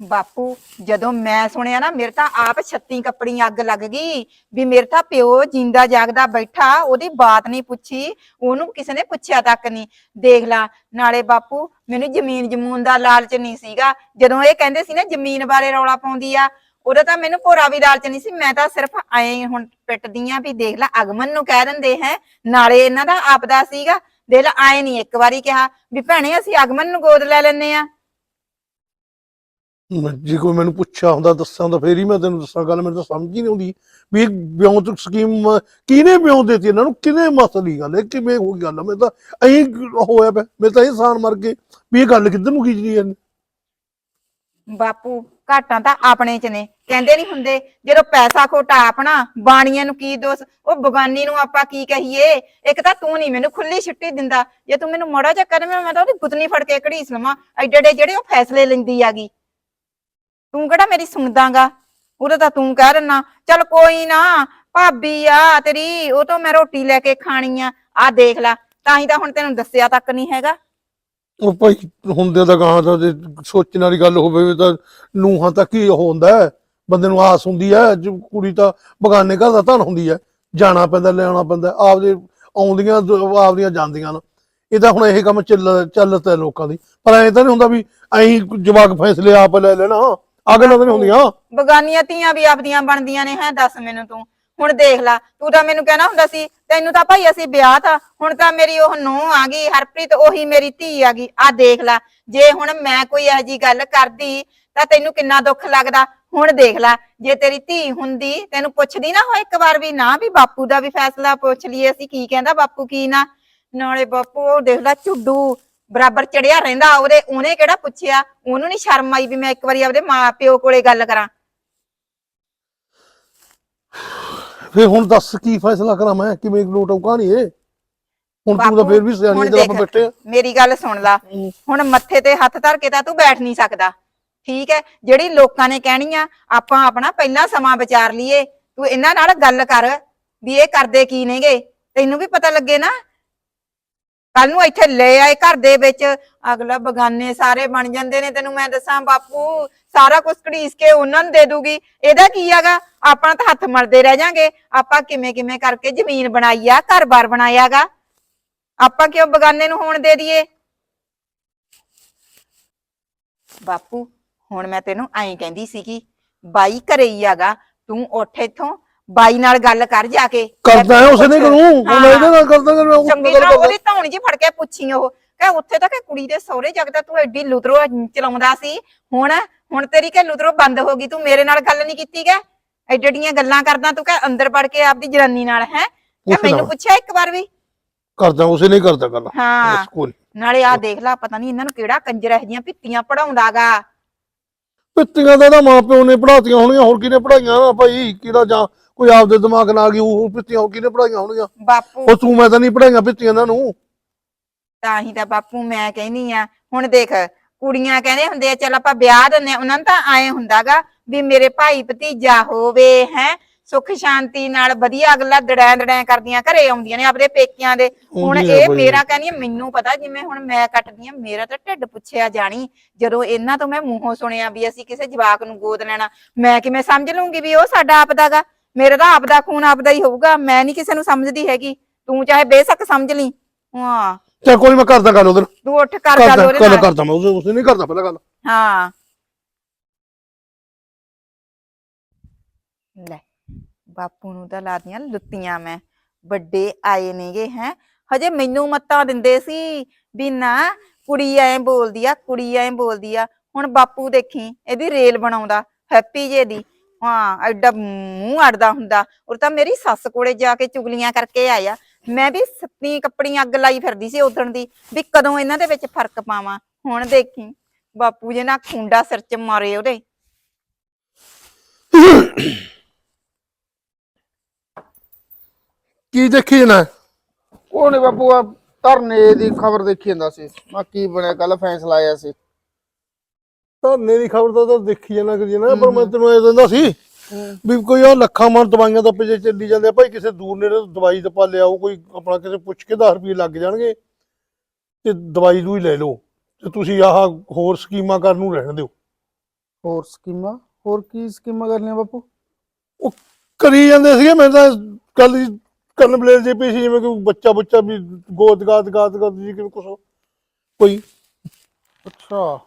ਬਾਪੂ, ਜਦੋਂ ਮੈਂ ਸੁਣਿਆ ਨਾ, ਮੇਰੇ ਤਾਂ ਆਪ ਛੱਤੀ ਕੱਪੜੀ ਅੱਗ ਲੱਗ ਗਈ, ਵੀ ਮੇਰੇ ਤਾਂ ਪਿਓ ਜਿੰਦਾ ਜਾਗਦਾ ਬੈਠਾ, ਉਹਦੀ ਬਾਤ ਨਹੀਂ ਪੁੱਛੀ, ਉਹਨੂੰ ਕਿਸੇ ਨੇ ਪੁੱਛਿਆ ਤੱਕ ਨਹੀਂ। ਦੇਖ ਲਾ, ਨਾਲੇ ਬਾਪੂ, ਮੈਨੂੰ ਜ਼ਮੀਨ ਜਮੂਨ ਦਾ ਲਾਲਚ ਨਹੀਂ ਸੀਗਾ। ਜਦੋਂ ਇਹ ਕਹਿੰਦੇ ਸੀ ਨਾ, ਜ਼ਮੀਨ ਬਾਰੇ ਰੌਲਾ ਪਾਉਂਦੀ ਆ, ਉਦੋਂ ਤਾਂ ਮੈਨੂੰ ਭੋਰਾ ਵੀ ਲਾਲਚ ਨਹੀਂ ਸੀ। ਮੈਂ ਤਾਂ ਸਿਰਫ ਐਂ ਹੁਣ ਪਿੱਟਦੀ ਆ ਵੀ ਦੇਖ ਲਾ, ਅਗਮਨ ਨੂੰ ਕਹਿ ਦਿੰਦੇ ਹੈ, ਨਾਲੇ ਇਹਨਾਂ ਦਾ ਆਪਦਾ ਸੀਗਾ। ਦੇਖ ਲੈ ਐਂ ਨਹੀਂ ਇੱਕ ਵਾਰੀ ਕਿਹਾ ਵੀ ਭੈਣੇ ਅਸੀਂ ਅਗਮਨ ਨੂੰ ਗੋਦ ਲੈ ਲੈਨੇ ਆ ਜੇ ਕੋਈ ਮੈਨੂੰ ਪੁੱਛਿਆ ਹੁੰਦਾ ਦੱਸਾਂ ਤਾਂ ਫੇਰ ਹੀ ਮੈਂ ਤੈਨੂੰ ਦੱਸਾਂ, ਗੱਲ ਮੈਨੂੰ ਤਾਂ ਸਮਝ ਹੀ ਨਹੀਂ ਆਉਂਦੀ ਵੀ ਇਹ ਬਿਉਂਤ ਸਕੀਮ ਕਿਹਨੇ ਬਿਉਂਤ ਦਿੱਤੀ, ਇਹਨਾਂ ਨੂੰ ਕਿਹਨੇ ਮਸਲੀ ਗੱਲ ਹੈ, ਕਿਵੇਂ ਹੋ ਗਈ ਗੱਲ ਮੈਂ ਤਾਂ ਐਂ ਹੋਇਆ ਪਿਆ, ਮੈਂ ਤਾਂ ਇਹ ਸਾਨ ਮਰ ਗਏ ਵੀ ਇਹ ਗੱਲ ਕਿੱਧਰ ਨੂੰ ਖਿੱਚਦੀ ਐ ਬਾਪੂ, ਘਾਟਾਂ ਤਾਂ ਆਪਣੇ ਚ ਨੇ। ਕਹਿੰਦੇ ਨਹੀਂ ਹੁੰਦੇ, ਜਦੋਂ ਪੈਸਾ ਖੋਟਾ ਆਪਣਾ, ਬਾਣੀਆਂ ਨੂੰ ਕੀ ਦੋਸ? ਉਹ ਬਗਾਨੀ ਨੂੰ ਆਪਾਂ ਕੀ ਕਹੀਏ? ਇੱਕ ਤਾਂ ਤੂੰ ਨਹੀਂ ਮੈਨੂੰ ਖੁੱਲੀ ਛੁੱਟੀ ਦਿੰਦਾ। ਜੇ ਤੂੰ ਮੈਨੂੰ ਮੋੜਾ ਚੱਕਰ ਮੈਂ ਮੈਂ ਤਾਂ ਉਹਦੀ ਗੁੱਤਨੀ ਫੜ ਕੇ ਘੜੀਸ ਲਵਾਂ। ਐਡੇ ਐਡੇ ਜਿਹੜੇ ਉਹ ਫੈਸਲੇ ਲੈਂਦੀ ਆਗੀ ਤੂੰ ਕਿਹੜਾ ਮੇਰੀ ਸੁਣਦਾਗਾ? ਉਹਦਾ ਤਾਂ ਤੂੰ ਕਹਿ ਰੰਨਾ ਚੱਲ ਕੋਈ ਨਾ, ਭਾਬੀ ਆ ਤੇਰੀ, ਉਹ ਤੋਂ ਮੈਂ ਰੋਟੀ ਲੈ ਕੇ ਖਾਣੀ ਆ। ਆ ਦੇਖ ਲੈ, ਤਾਂ ਹੀ ਤਾਂ ਹੁਣ ਤੈਨੂੰ ਦੱਸਿਆ ਤੱਕ ਨਹੀਂ ਹੈਗਾ। ਉਹ ਭਾਈ ਹੁੰਦੇ ਤਾਂ ਗਾਂ ਦਾ ਜੇ ਸੋਚਣ ਵਾਲੀ ਗੱਲ ਹੋਵੇ ਤਾਂ ਨੂੰਹਾਂ ਤੱਕ ਹੀ ਉਹ ਹੁੰਦਾ ਹੈ। ਬੰਦੇ ਨੂੰ ਆਸ ਹੁੰਦੀ ਹੈ, ਜੋ ਕੁੜੀ ਤਾਂ ਬਗਾਨੇ ਘਰ ਦਾ ਧਨ ਹੁੰਦੀ ਹੈ। ਜਾਣਾ ਪੈਂਦਾ ਲੈਣਾ ਪੈਂਦਾ, ਆਪਦੇ ਆਉਂਦੀਆਂ, ਆਪਦੀਆਂ ਜਾਂਦੀਆਂ ਨੇ। ਇਹ ਤਾਂ ਹੁਣ ਇਹ ਕੰਮ ਚੱਲ, ਚੱਲਦਾ ਲੋਕਾਂ ਦੀ। ਪਰ ਐਂ ਤਾਂ ਨਹੀਂ ਹੁੰਦਾ ਵੀ ਐਂ ਜਵਾਕ ਫੈਸਲੇ ਆਪ ਲੈ ਲੈਣਾ ਅਗਲਾ ਤਾਂ ਨਹੀਂ ਹੁੰਦੀਆਂ। ਬਗਾਨੀਆਂ ਧੀਆਂ ਵੀ ਆਪਦੀਆਂ ਬਣਦੀਆਂ ਨੇ, ਹੈ, ਦੱਸ ਮੈਨੂੰ ਤੂੰ। ਹੁਣ ਦੇਖ ਲੈ, ਤੂੰ ਤਾਂ ਮੈਨੂੰ ਕਹਿਣਾ ਹੁੰਦਾ ਸੀ ਤੈਨੂੰ ਤਾਂ ਭਾਈ ਅਸੀਂ ਵਿਆਹ ਤਾਂ, ਹੁਣ ਤਾਂ ਮੇਰੀ ਉਹ ਨੂੰਹ ਆ ਗਈ, ਹਰਪ੍ਰੀਤ, ਉਹੀ ਮੇਰੀ ਧੀ ਆ ਗਈ। ਆ ਦੇਖ ਲੈ, ਜੇ ਹੁਣ ਮੈਂ ਕੋਈ ਇਹੋ ਜੀ ਗੱਲ ਕਰਦੀ, ਤਾਂ ਤੈਨੂੰ ਕਿੰਨਾ ਦੁੱਖ ਲੱਗਦਾ? ਹੁਣ ਦੇਖ ਲੈ, ਜੇ ਤੇਰੀ ਧੀ ਹੁੰਦੀ, ਤੈਨੂੰ ਪੁੱਛਦੀ ਨਾ ਹੋ ਇੱਕ ਵਾਰ ਵੀ, ਨਾ ਵੀ ਬਾਪੂ ਦਾ ਵੀ ਫੈਸਲਾ ਪੁੱਛ ਲਈਏ ਅਸੀਂ, ਕੀ ਕਹਿੰਦਾ ਬਾਪੂ, ਕੀ ਨਾ? ਨਾਲੇ ਬਾਪੂ, ਉਹ ਦੇਖ ਲੈ ਝੁੱਡੂ, ਬਰਾਬਰ ਚੜਿਆ ਰਹਿੰਦਾ, ਉਹਦੇ, ਉਹਨੇ ਕਿਹੜਾ ਪੁੱਛਿਆ? ਉਹਨੂੰ ਨਹੀਂ ਸ਼ਰਮ ਆਈ ਵੀ ਮੈਂ ਇੱਕ ਵਾਰੀ ਆਪਦੇ ਮਾਂ ਪਿਓ ਕੋਲੇ ਗੱਲ ਕਰਾਂ। ਫੇਰ ਹੁਣ ਦੱਸ ਕੀ ਫੈਸਲਾ ਕਰਾਂ ਮੈਂ? ਕਿਵੇਂ ਲੋਟਾਉ ਕਹਾਣੀ ਇਹ ਹੁਣ ਤੂੰ ਤਾਂ ਬਾਪੂ, ਫੇਰ ਵੀ ਸਿਆਣੀ ਹੁਣ ਜਦੋਂ ਆਪਾਂ ਦੇਖ, ਬੈਠੇ ਆ। ਮੇਰੀ ਗੱਲ ਸੁਣ ਲਾ। ਹੂੰ। ਹੁਣ ਮੱਥੇ ਤੇ ਹੱਥ ਧਰ ਕੇ ਤਾਂ ਤੂੰ ਬੈਠ ਨਹੀਂ ਸਕਦਾ। ਠੀਕ ਹੈ? ਜਿਹੜੀ ਲੋਕਾਂ ਨੇ ਕਹਿਣੀ ਆ ਆਪਾਂ ਆਪਣਾ ਪਹਿਲਾਂ ਸਮਾਂ ਵਿਚਾਰ ਲਈਏ। ਤੂੰ ਇਹਨਾਂ ਨਾਲ ਗੱਲ ਕਰ ਵੀ ਇਹ ਕਰਦੇ ਕੀ ਨੇਗੇ? ਤੈਨੂੰ ਵੀ ਪਤਾ ਲੱਗੇ ਨਾ? ਕੱਲ ਨੂੰ ਇੱਥੇ ਲੈ ਆਏ ਘਰ ਦੇ ਵਿੱਚ। ਅਗਲਾ ਬਗਾਨੇ ਸਾਰੇ ਬਣ ਜਾਂਦੇ ਨੇ ਤੈਨੂੰ ਮੈਂ ਦੱਸਾਂ ਬਾਪੂ, ਸਾਰਾ ਕੁਝ ਘੜੀਸ ਕੇ ਉਹਨਾਂ ਨੂੰ ਦੇ ਦੂਗੀ। ਇਹਦਾ ਕੀ ਹੈਗਾ? ਆਪਾਂ ਤਾਂ ਹੱਥ ਮਲਦੇ ਰਹਿ ਜਾਾਂਗੇ। ਆਪਾਂ ਕਿਵੇਂ ਕਿਵੇਂ ਕਰਕੇ ਜ਼ਮੀਨ ਬਣਾਈ ਆ, ਘਰ-ਬਾਰ ਬਣਾਇਆਗਾ? ਆਪਾਂ ਕਿਉਂ ਬਗਾਨੇ ਨੂੰ ਹੋਣ ਦੇ ਦਈਏ? ਬਾਪੂ, ਹੁਣ ਮੈਂ ਤੈਨੂੰ ਐਂ ਕਹਿੰਦੀ ਸੀਗੀ, ਬਾਈ ਘਰੇ ਹੀ ਆਗਾ ਤੂੰ ਉੱਠ ਇੱਥੋਂ ਬਾਈ ਨਾਲ ਗੱਲ ਕਰ ਜਾ ਕੇ। ਕਰਦਾ ਹੈ ਉਸੇ ਨੇ ਕਰੂੰ। ਹੁਣ ਇਹਦੇ ਨਾਲ ਕਰਦਾ ਕਰ ਮੈਂ ਚੰਗੀ ਤਰ੍ਹਾਂ ਉਹਦੀ ਧੌਣ ਜੀ ਫੜ ਕੇ ਪੁੱਛੀ ਉਹ। ਕਹ ਉੱਥੇ ਤੱਕ ਕੁੜੀ ਦੇ ਸਹੁਰੇ ਜਗਦਾ ਤੂੰ ਐਡੀ ਲੁਤਰੋ ਚਲਾਉਂਦਾ ਸੀ। ਹੁਣ ਹੁਣ ਤੇਰੀ ਕਿ ਲੁਤਰੋ ਬੰਦ ਹੋ ਗਈ। ਤੂੰ ਮੇਰੇ ਨਾਲ ਗੱਲ ਨਹੀਂ ਕੀਤੀ ਗੈ ਐਡੜੀਆਂ ਗੱਲਾਂ ਕਰਦਾ ਤੂੰ ਕਹ ਅੰਦਰ ਵੜ ਕੇ ਆਪਦੀ ਜਨਾਨੀ ਨਾਲ ਹੈ? ਕਿ ਮੈਨੂੰ। ਪੁੱਛਿਆ ਇੱਕ ਵਾਰ ਵੀ? ਕਰਦਾ ਉਸੇ ਨਹੀਂ ਕਰਦਾ ਗੱਲ। ਹਾਂ। ਨਾਲੇ ਆ ਦੇਖ ਲੈ ਪਤਾ ਨਹੀਂ ਇਹਨਾਂ ਨੂੰ ਕਿਹੜਾ ਕੰਜਰ ਇਹ ਜੀਆਂ ਪਿੱਤੀਆਂ ਪੜਾਉਂਦਾਗਾ ਪਿੱਤੀਆਂ ਦਾ ਤਾਂ ਮਾਂ ਪਿਓ ਨੇ ਪੜਾਤੀਆਂ ਹੋਣਗੀਆਂ ਹੋਰ ਕਿਹਨੇ ਪੜਾਈਆਂ ਭਾਈ? ਕਿਹੜਾ ਜਾਂ ਕੋਈ ਆਪਦੇ ਦਿਮਾਗ ਨਾਲ ਆ ਗਈ ਉਹ ਪਿੱਤੀਆਂ ਹੋਰ ਕਿਹਨੇ ਪੜਾਈਆਂ ਹੋਣਗੀਆਂ? ਬਾਪੂ। ਉਹ ਤੂੰ ਮੈਂ ਤਾਂ ਨਹੀਂ ਪੜਾਈਆਂ ਪਿੱਤੀਆਂ ਇਹਨਾਂ ਨੂੰ। ਤਾਂ ਹੀ ਤਾਂ ਬਾਪੂ ਮੈਂ ਕਹਿੰਨੀ ਆ ਹੁਣ ਦੇਖ ਕੁੜੀਆਂ ਕਹਿੰਦੇ ਹੁੰਦੇ ਆ ਚੱਲ ਆਪਾਂ ਵਿਆਹ ਦਿੰਦੇ ਆ ਉਹਨਾਂ ਨੂੰ ਤਾਂ ਆਏ ਹੁੰਦਾਗਾ ਵੀ ਮੇਰੇ ਭਾਈ ਭਤੀਜਾ ਹੋਵੇ ਹੈ ਸੁੱਖ ਸ਼ਾਂਤੀ ਨਾਲ ਵਧੀਆ ਅਗਲਾ ਦੜੈਂ ਦੜੈਂ ਕਰਦੀਆਂ ਘਰੇ ਆਉਂਦੀਆਂ ਨੇ ਆਪਦੇ ਪੇਕਿਆਂ ਦੇ। ਹੁਣ ਇਹ। ਮੇਰਾ ਕਹਿੰਦੀ ਆ, ਮੈਨੂੰ ਪਤਾ ਜਿਵੇਂ ਹੁਣ ਮੈਂ ਕੱਟਦੀ ਆ ਮੇਰਾ ਤਾਂ ਢਿੱਡ ਪੁੱਛਿਆ ਜਾਣੀ ਜਦੋਂ ਇਹਨਾਂ ਤੋਂ ਮੈਂ ਮੂੰਹੋਂ ਸੁਣਿਆ ਵੀ ਅਸੀਂ ਕਿਸੇ ਜਵਾਕ ਨੂੰ ਗੋਦ ਲੈਣਾ ਮੈਂ ਕਿਵੇਂ ਸਮਝ ਲੂੰਗੀ ਵੀ ਉਹ ਸਾਡਾ ਆਪਦਾਗਾ ਮੇਰਾ ਤਾਂ ਆਪਦਾ ਖੂਨ ਆਪਦਾ ਹੀ ਹੋਊਗਾ ਮੈਂ ਨਹੀਂ ਕਿਸੇ ਨੂੰ ਸਮਝਦੀ ਹੈਗੀ ਤੂੰ ਚਾਹੇ ਬੇਸ਼ੱਕ ਸਮਝ ਲਈ। ਹਾਂ। ਚੱਲ ਕੋਈ ਮੈਂ ਕਰਦਾ ਗੱਲ ਉਧਰ ਤੂੰ ਉੱਠ ਕਰ ਗੱਲ ਕਰਦਾ ਉਹਦੇ ਗੱਲ ਨਾਲ। ਕਰਦਾ ਮੈਂ ਉਸੇ ਉਸੇ ਨਹੀਂ ਕਰਦਾ ਪਹਿਲਾਂ ਗੱਲ। ਹਾਂ। ਲੈ ਬਾਪੂ ਨੂੰ ਤਾਂ ਲਾਦੀਆਂ ਲੁੱਤੀਆਂ ਮੈਂ ਵੱਡੇ ਆਏ ਨੇਗੇ ਹੈ। ਹਜੇ ਮੈਨੂੰ ਮੱਤਾਂ ਦਿੰਦੇ ਸੀ ਵੀ ਨਾ ਕੁੜੀ ਐ ਬੋਲਦੀ ਆ ਕੁੜੀ ਐ ਬੋਲਦੀ ਆ। ਹੁਣ ਬਾਪੂ ਦੇਖੀ ਇਹਦੀ ਰੇਲ ਬਣਾਉਂਦਾ ਹੈਪੀ ਜੇ ਦੀ। ਹਾਂ ਐਡਾ ਮੂੰਹ ਅੜਦਾ ਹੁੰਦਾ। ਉਹ ਤਾਂ ਮੇਰੀ ਸੱਸ ਕੋਲੇ ਜਾ ਕੇ ਚੁਗਲੀਆਂ ਕਰਕੇ ਆਇਆ ਮੈਂ ਵੀ ਸੱਤੀ ਕੱਪੜੀਆਂ ਅੱਗ ਲਾਈ ਫਿਰਦੀ ਸੀ ਉਦਣ ਦੀ ਵੀ ਕਦੋਂ ਇਹਨਾਂ ਦੇ ਵਿੱਚ ਫ਼ਰਕ ਪਾਵਾਂ? ਹੁਣ ਦੇਖੀ ਬਾਪੂ ਜੇ ਨਾ ਖੁੰਡਾ ਸਿਰ ਚ ਮਾਰੇ ਉਹਦੇ। ਕੀ ਦੇਖੀ ਨੀ ਬਾਪੂ ਆ ਧਰਨੇ ਦੀ ਖਬਰ ਦੇਖੀ ਜਾਂਦਾ ਸੀ। ਮੈਂ ਕੀ ਬਣਿਆ ਕੱਲ ਫੈਸਲਾ ਆਇਆ ਸੀ। ਧਰਨੇ ਦੀ ਖਬਰ ਤਾਂ ਤਾਂ ਦੇਖੀ ਜਾਣਾ ਕਰੀ ਜਾਣਾ ਪਰ ਮੈਂ ਤੈਨੂੰ ਇਹ ਦਿੰਦਾ ਸੀ ਵੀ ਕੋਈ ਉਹ ਲੱਖਾਂ ਮਨ ਦਵਾਈਆਂ ਤਾਂ ਪਿੱਛੇ ਚੱਲੀ ਜਾਂਦੇ ਆ। ਭਾਈ ਕਿਸੇ ਦੂਰ ਨੇੜੇ ਤੋਂ ਦਵਾਈ ਤਾਂ ਪਾ ਲਿਆਓ ਕੋਈ ਆਪਣਾ ਕਿਸੇ ਪੁੱਛ ਕੇ 10 ਰੁਪਏ ਲੱਗ ਜਾਣਗੇ ਤੇ ਦਵਾਈ ਦੂਈ ਲੈ ਲਓ ਤੇ ਤੁਸੀਂ ਆਹ ਹੋਰ ਸਕੀਮਾਂ ਕਰਨ ਨੂੰ ਰਹਿਣ ਦਿਓ। ਹੋਰ ਸਕੀਮਾਂ? ਹੋਰ ਕੀ ਸਕੀਮਾਂ ਕਰਨੀਆਂ ਬਾਪੂ? ਉਹ ਕਰੀ ਜਾਂਦੇ ਸੀਗੇ ਮੈਂ ਤਾਂ ਕੱਲ ਕੰਨ ਬਲੇਰ ਜੇ ਪਈ ਸੀ ਜਿਵੇਂ ਕੋਈ ਬੱਚਾ ਬੱਚਾ ਵੀ ਗੋਦ ਗਾਦ ਗਾਦ ਗਾਦ ਜੀ ਕਿਵੇਂ ਕੁਛ ਕੋਈ। ਅੱਛਾ।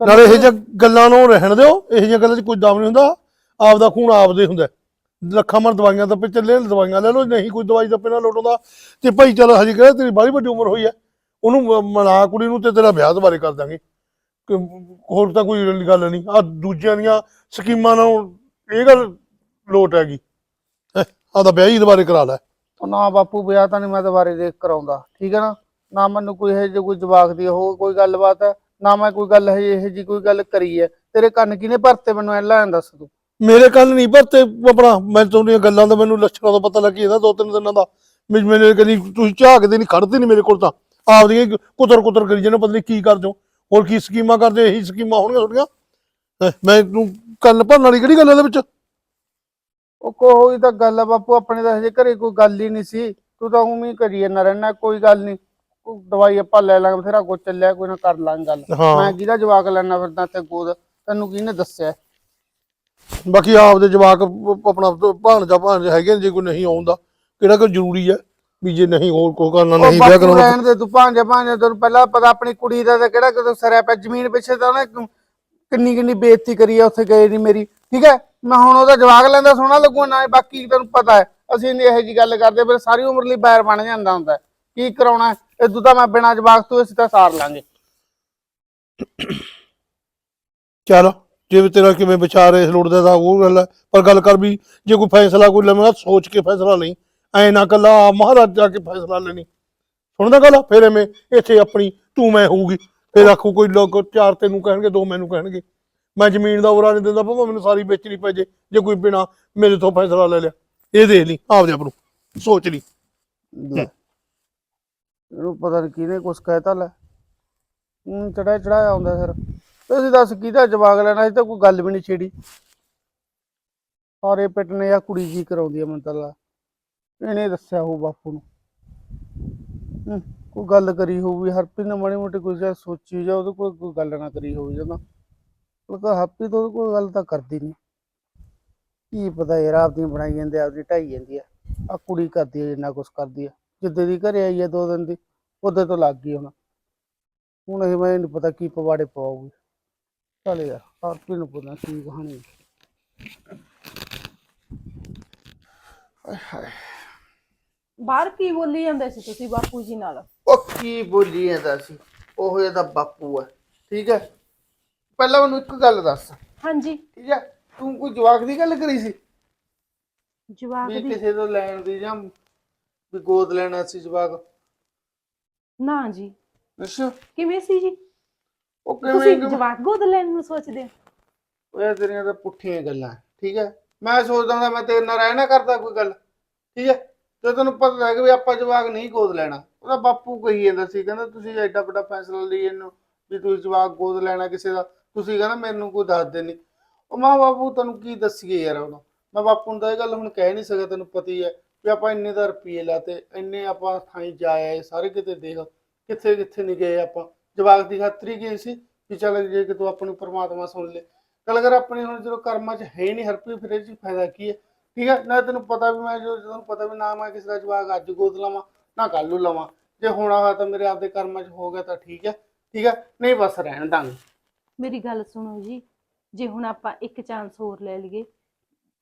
ਨਾਲੇ ਇਹ ਜਿਹੀਆਂ ਗੱਲਾਂ ਨੂੰ ਰਹਿਣ ਦਿਓ ਇਹ ਜਿਹੀਆਂ ਗੱਲਾਂ 'ਚ ਕੋਈ ਦਮ ਨਹੀਂ ਹੁੰਦਾ। ਆਪਦਾ ਖੂਨ ਆਪਦੇ ਹੁੰਦਾ। ਲੱਖਾਂ ਮਰ ਦਵਾਈਆਂ ਤਾਂ ਪੇ ਚੱਲੇ ਦਵਾਈਆਂ ਲੈ ਲਓ ਨਹੀਂ ਕੋਈ ਦਵਾਈ ਦਾ ਪੈਣਾ ਲੋਟਾਉਂਦਾ ਤੇ ਭਾਈ ਚਲ ਹਜੇ ਕਿਹੜਾ ਤੇਰੀ ਬਾਹਲੀ ਵੱਡੀ ਉਮਰ ਹੋਈ ਹੈ। ਉਹਨੂੰ ਮਨਾ ਕੁੜੀ ਨੂੰ ਤੇ ਤੇਰਾ ਵਿਆਹ ਦੁਬਾਰੇ ਕਰ ਦਾਂਗੇ। ਹੋਰ ਤਾਂ ਕੋਈ ਗੱਲ ਨਹੀਂ। ਆ ਦੂਜਿਆਂ ਦੀਆਂ ਸਕੀਮਾਂ ਨਾਲ ਇਹ ਗੱਲ ਲੋਟ ਹੈਗੀ। ਆਦਾ ਵਿਆਹ ਹੀ ਦੁਬਾਰੇ ਕਰਾ ਲੈ। ਨਾ ਬਾਪੂ ਵਿਆਹ ਤਾਂ ਨਹੀਂ ਮੈਂ ਦੁਬਾਰੇ ਦੇਖ ਕਰਾਉਂਦਾ। ਠੀਕ ਹੈ ਨਾ? ਨਾ ਮੈਨੂੰ ਕੋਈ ਇਹ ਜੇ ਕੋਈ ਜਵਾਕ ਦੀ ਹੋ ਕੋਈ ਗੱਲਬਾਤ ਹੈ? ਨਾ ਮੈਂ ਕੋਈ ਗੱਲ ਹੈ ਇਹ ਜੀ ਕੋਈ ਗੱਲ ਕਰੀ ਹੈ ਤੇਰੇ ਕੰਨ ਕਿਨੇ ਭਰਤੇ ਮੈਨੂੰ ਐ ਲੈਣ ਦੱਸ ਤੂੰ। ਮੇਰੇ ਕੰਨ ਨਹੀਂ ਭਰਤੇ ਆਪਣਾ। ਮੈਂ ਤੁਹਾਡੀਆਂ ਗੱਲਾਂ ਦਾ ਮੈਨੂੰ ਲੱਛਣਾਂ ਦਾ ਪਤਾ ਲੱਗੀ ਜਾਂਦਾ ਦੋ ਤਿੰਨ ਦਿਨਾਂ ਦਾ। ਮੈਨੂੰ ਕਦੀ ਤੁਸੀਂ ਝਾਕਦੇ ਨਹੀਂ ਖੜਦੇ ਨਹੀਂ ਮੇਰੇ ਕੋਲ ਤਾਂ। ਆਪਦੀਆਂ ਹੀ ਕੁਤਰ ਕੁਤਰ ਕਰੀ ਜਾਂਦੇ ਪਤਾ ਨਹੀਂ ਕੀ ਕਰਦੇ ਹੋ। ਹੋਰ ਕੀ ਸਕੀਮਾਂ ਕਰਦੇ ਇਹੀ ਸਕੀਮਾਂ ਹੋਣਗੀਆਂ ਤੁਹਾਡੀਆਂ? ਮੈਂ ਤੂੰ ਕੰਨ ਭਰਨ ਵਾਲੀ ਕਿਹੜੀ ਗੱਲ ਹੈ ਇਹਦੇ ਵਿੱਚ? ਉਹ ਕੋਈ ਤਾਂ ਗੱਲ ਹੈ ਬਾਪੂ ਆਪਣੇ ਤਾਂ ਹਜੇ ਘਰੇ ਕੋਈ ਗੱਲ ਹੀ ਨਹੀਂ ਸੀ। ਤੂੰ ਤਾਂ ਉਵੇਂ ਹੀ ਕਰੀ ਜਾਂਦਾ ਰਹਿਣਾ ਕੋਈ ਗੱਲ ਨਹੀਂ। ਦਵਾਈ ਆਪਾਂ ਲੈ ਲਾਂਗੇ ਬਥੇਰਾ ਕੋ ਚੱਲਿਆ ਕੋਈ ਨਾ ਕਰ ਲਾਂਗੇ ਗੱਲ। ਮੈਂ ਹਾਂ ਕਿਹਦਾ ਜਵਾਕ ਲੈਣਾ ਫਿਰਦਾ ਤੇ ਗੋਦ ਤੈਨੂੰ ਕਿਹਨੇ ਦੱਸਿਆ? ਬਾਕੀ ਆਪਦੇ ਜਵਾਕ ਅਪ- ਆਪਣਾ ਭਾਣਜਾ ਭਾਣਜਾ ਹੈਗੇ ਨੇ, ਜੇ ਕੋਈ ਨਹੀਂ ਆਉਂਦਾ ਕਿਹੜਾ ਕੋਈ ਜ਼ਰੂਰੀ ਹੈ ਵੀ ਜੇ ਨਹੀਂ ਹੋਰ ਕੋਈ ਕਰਨਾ ਉਹ ਨਹੀਂ ਵਿਆਹ ਬਾਪੂ ਕਰਾਉਣਾ ਰਹਿਣ ਦੇ ਤੂੰ ਭਾਂਜੇ ਭਾਂਜੇ ਤੈਨੂੰ ਪਹਿਲਾਂ ਪਤਾ ਆਪਣੀ ਕੁੜੀ ਦਾ ਤਾਂ ਕਿਹੜਾ ਕਿਤੇ ਸਰਿਆ ਪਿਆ ਜ਼ਮੀਨ ਪਿੱਛੇ ਤਾਂ ਉਹਨੇ ਕ- ਕਿੰਨੀ ਕਿੰਨੀ ਬੇਇੱਜ਼ਤੀ ਕਰੀ ਆ ਉੱਥੇ ਗਏ ਨਹੀਂ ਮੇਰੀ। ਠੀਕ ਹੈ? ਮੈਂ ਹੁਣ ਉਹਦਾ ਜਵਾਕ ਲੈਂਦਾ ਸੋਹਣਾ ਲੱਗੂ ਨਾ ਬਾਕੀ ਤੈਨੂੰ ਪਤਾ ਹੈ ਅਸੀਂ ਨਹੀਂ ਇਹੋ ਜੀ ਗੱਲ ਕਰਦੇ ਫਿਰ ਸਾਰੀ ਉਮਰ ਲਈ ਬੈਰ ਬਣ ਜਾਂਦਾ ਹੁੰਦਾ ਹੈ। ਕੀ ਕਰਾਉਣਾ ਇਦੋਂ ਤਾਂ ਮੈਂ ਬਿਨਾਂ ਜਵਾਕ ਤੋਂ ਅਸੀਂ ਤਾਂ ਸਾਰ ਲਾਂਗੇ ਚੱਲ ਜੇ ਤੇਰਾ ਕਿਵੇਂ ਵਿਚਾਰ ਇਸ ਲੋੜ ਦਾ ਤਾਂ ਉਹ ਗੱਲ ਹੈ। ਪਰ ਗੱਲ ਕਰ ਵੀ ਜੇ ਕੋਈ ਫੈਸਲਾ ਕੋਈ ਲਵੇਂਗਾ ਸੋਚ ਕੇ ਫੈਸਲਾ ਲਈ। ਐ ਨਾ ਕੱਲਾ ਮਹਾਰਾਜ ਜਾ ਕੇ ਫੈਸਲਾ ਲੈਣੀ। ਸੁਣਦਾ ਗੱਲ? ਫਿਰ ਐਵੇਂ ਇੱਥੇ ਆਪਣੀ ਤੂੰ ਮੈਂ ਹੋਊਗੀ। ਫਿਰ ਆਖੂ ਕੋਈ ਲੋਕ ਚਾਰ ਤੈਨੂੰ ਕਹਿਣਗੇ ਦੋ ਮੈਨੂੰ ਕਹਿਣਗੇ। ਮੈਂ ਜ਼ਮੀਨ ਦਾ ਉਰਾ ਨਹੀਂ ਦਿੰਦਾ ਭਾਵੇਂ ਮੈਨੂੰ ਸਾਰੀ ਵੇਚਣੀ ਪੈ ਜੇ ਜੇ ਕੋਈ ਬਿਨਾ ਮੇਰੇ ਤੋਂ ਫੈਸਲਾ ਲੈ ਲਿਆ। ਇਹ ਦੇਖ ਲਈ ਆਪਦੇ ਆਪ ਨੂੰ। ਸੋਚ ਲਈ। ਲੈ। ਇਹਨੂੰ ਪਤਾ ਨਹੀਂ ਕਿਹਨੇ ਕੁਛ ਕਹਿਤਾ ਲੈ। ਹੂੰ ਚੜਾ ਚੜਾਇਆ ਆਉਂਦਾ ਫਿਰ। ਤੁਸੀਂ ਦੱਸ ਕਿਹਦਾ ਜਵਾਕ ਲੈਣਾ ਸੀ, ਤਾਂ ਕੋਈ ਗੱਲ ਵੀ ਨਹੀਂ ਛੇੜੀ। ਸਾਰੇ ਪਿੱਟਨੇ ਆ ਕੁੜੀ ਜੀ ਕਰਾਉਂਦੀ ਆ ਮੈਨੂੰ ਤਾਂ ਲੱਗਦਾ ਇਹਨੇ ਦੱਸਿਆ ਉਹ ਬਾਪੂ ਨੂੰ। ਹੂੰ, ਕੋਈ ਗੱਲ ਕਰੀ ਹੋਊਗੀ। ਹਰਪ੍ਰੀਤ ਨੇ ਮਾੜੀ ਮੋਟੀ ਕੋਈ ਜਾਂ ਸੋਚੀ ਜਾ ਉਹਦੇ ਕੋਲ ਕੋਈ ਗੱਲ ਨਾ ਕਰੀ ਹੋਊਗੀ ਜਦੋਂ ਲਗਾ ਹਰਪ੍ਰੀਤ ਉਹਦੇ ਕੋਲ ਗੱਲ ਤਾਂ ਕਰਦੀ ਨਹੀਂ ਕੀ ਪਤਾ ਯਾਰ ਆਪਦੀਆਂ ਬਣਾਈ ਜਾਂਦੇ, ਆਪਦੀ ਢਾਈ ਜਾਂਦੀ ਆ। ਆ ਕੁੜੀ ਕਰਦੀ ਆ, ਜਿੰਨਾ ਕੁਛ ਕਰਦੀ ਆ। ਜਿੱਦੇ ਦੀ ਘਰੇ ਆਈ ਆ ਦੋ ਦਿਨ ਦੀ ਉਹਦੇ ਤੋਂ ਲੱਗ ਗਈ ਹੁਣ। ਹੁਣ ਇਹ ਮੈਨੂੰ ਨਹੀਂ ਪਤਾ ਕੀ ਪਵਾੜੇ ਪਾਉਗੀ ਚੱਲ ਯਾਰ ਹਰਪ੍ਰੀਤ ਨੂੰ ਪੁੱਛਣਾ ਕੀ ਕਹਾਣੀ। ਹਾਏ। ਬਾਹਰ ਕੀ ਬੋਲੀ ਜਾਂਦੇ ਸੀ ਤੁਸੀਂ ਬਾਪੂ ਜੀ ਨਾਲ? ਉਹ ਕੀ ਬੋਲੀ ਜਾਂਦਾ ਸੀ? ਉਹ ਇਹਦਾ ਬਾਪੂ ਹੈ ਠੀਕ ਹੈ? ਪਹਿਲਾਂ ਮੈਨੂੰ ਇੱਕ ਗੱਲ ਦੱਸ। ਹਾਂਜੀ। ਠੀਕ ਹੈ? ਤੂੰ ਕੋਈ ਜਵਾਕ ਦੀ ਗੱਲ ਕਰੀ ਸੀ? ਜਵਾਕ ਵੀ ਦੀ? ਕਿਸੇ ਤੋਂ ਲੈਣ ਦੀ ਜਾਂ ਵੀ ਗੋਦ ਲੈਣਾ ਸੀ ਜਵਾਕ? ਨਾ ਜੀ। ਅੱਛਾ। ਕਿਵੇਂ ਸੀ ਜੀ? ਉਹ ਤੁਸੀਂ ਕਿਵੇਂ ਕਿ- ਜਵਾਕ ਗੋਦ ਲੈਣ ਨੂੰ ਸੋਚਦੇ ਹੋ? ਉਹ ਯਾਰ ਤੇਰੀਆਂ ਤਾਂ ਪੁੱਠੀਆਂ ਗੱਲਾਂ ਠੀਕ ਹੈ? ਮੈਂ ਸੋਚਦਾ ਹੁੰਦਾ ਮੈਂ ਤੇਰੇ ਨਾਲ ਰਹਿ ਨਾ ਕਰਦਾ ਕੋਈ ਗੱਲ ਠੀਕ ਹੈ? ਤੇ ਤੈਨੂੰ ਪਤਾ ਕਿ ਵੀ ਆਪਾਂ ਜਵਾਕ ਨਹੀਂ ਗੋਦ ਲੈਣਾ। ਉਹਦਾ ਬਾਪੂ ਕਹੀ ਜਾਂਦਾ ਸੀ ਕਹਿੰਦਾ ਤੁਸੀਂ ਐਡਾ ਵੱਡਾ ਫੈਸਲਾ ਲਈ ਇਹਨੂੰ ਵੀ ਤੁਸੀਂ ਜਵਾਕ ਗੋਦ ਲੈਣਾ ਕਿਸੇ ਦਾ। ਤੁਸੀਂ ਕਹਿੰਦਾ ਮੈਨੂੰ ਕੋਈ ਦੱਸਦੇ ਨਹੀਂ ਉਹ ਮਾਂ ਬਾਪੂ ਤੈਨੂੰ ਕੀ ਦੱਸੀਏ ਯਾਰ ਹੁਣ ਮੈਂ ਬਾਪੂ ਨੂੰ ਤਾਂ ਇਹ ਗੱਲ ਹੁਣ ਕਹਿ ਨਹੀਂ ਸਕਦਾ ਤੈਨੂੰ ਪਤਾ ਹੀ ਹੈ। ਵੀ ਆਪਾਂ ਇੰਨੇ ਦਾ ਰੁਪਏ ਲਾਤੇ ਇੰਨੇ ਆਪਾਂ ਥਾਈ ਜਾ ਸਾਰੇ ਕਿਤੇ ਦੇਖ, ਕਿੱਥੇ ਕਿੱਥੇ ਨਹੀਂ ਗਏ ਆਪਾਂ। ਜਵਾਕ ਦੀ ਖਾਤਰ ਹੀ ਸੀ? ਵੀ ਚੱਲ ਜੇ ਕਿ ਤੂੰ ਆਪਣੀ ਨੂੰ ਸੁਣ ਲੈ। ਗੱਲ ਅਗਰ ਆਪਣੀ ਹੁਣ ਜਦੋਂ ਕਰਮਾਂ 'ਚ ਹੈ ਨਹੀਂ ਹਰਪ੍ਰੀਤ ਫਿਰ ਇਹ 'ਚ ਫਾਇਦਾ ਕੀ ਹੈ? ਠੀਕ ਹੈ, ਨਾ ਤੈਨੂੰ ਪਤਾ ਵੀ ਮੈਂ ਜੋ ਜਦੋਂ ਪਤਾ ਵੀ ਨਾ ਮੈਂ ਕਿਸੇ ਦਾ ਜਵਾਕ ਅੱਜ ਗੋਦ ਲਵਾਂ, ਨਾ ਕੱਲ ਨੂੰ ਲਵਾਂ। ਜੇ ਹੋਣਾ ਹੋਇਆ ਤਾਂ ਮੇਰੇ ਆਪਦੇ ਕਰਮਾਂ 'ਚ ਹੋ ਗਿਆ ਤਾਂ ਠੀਕ ਹੈ। ਠੀਕ ਹੈ, ਨਹੀਂ ਬਸ ਰਹਿਣ ਦਾਂਗੇ ਮੇਰੀ ਗੱਲ ਸੁਣੋ ਜੀ, ਜੇ ਹੁਣ ਆਪਾਂ ਇੱਕ ਚਾਂਸ ਹੋਰ ਲੈ ਲਈਏ,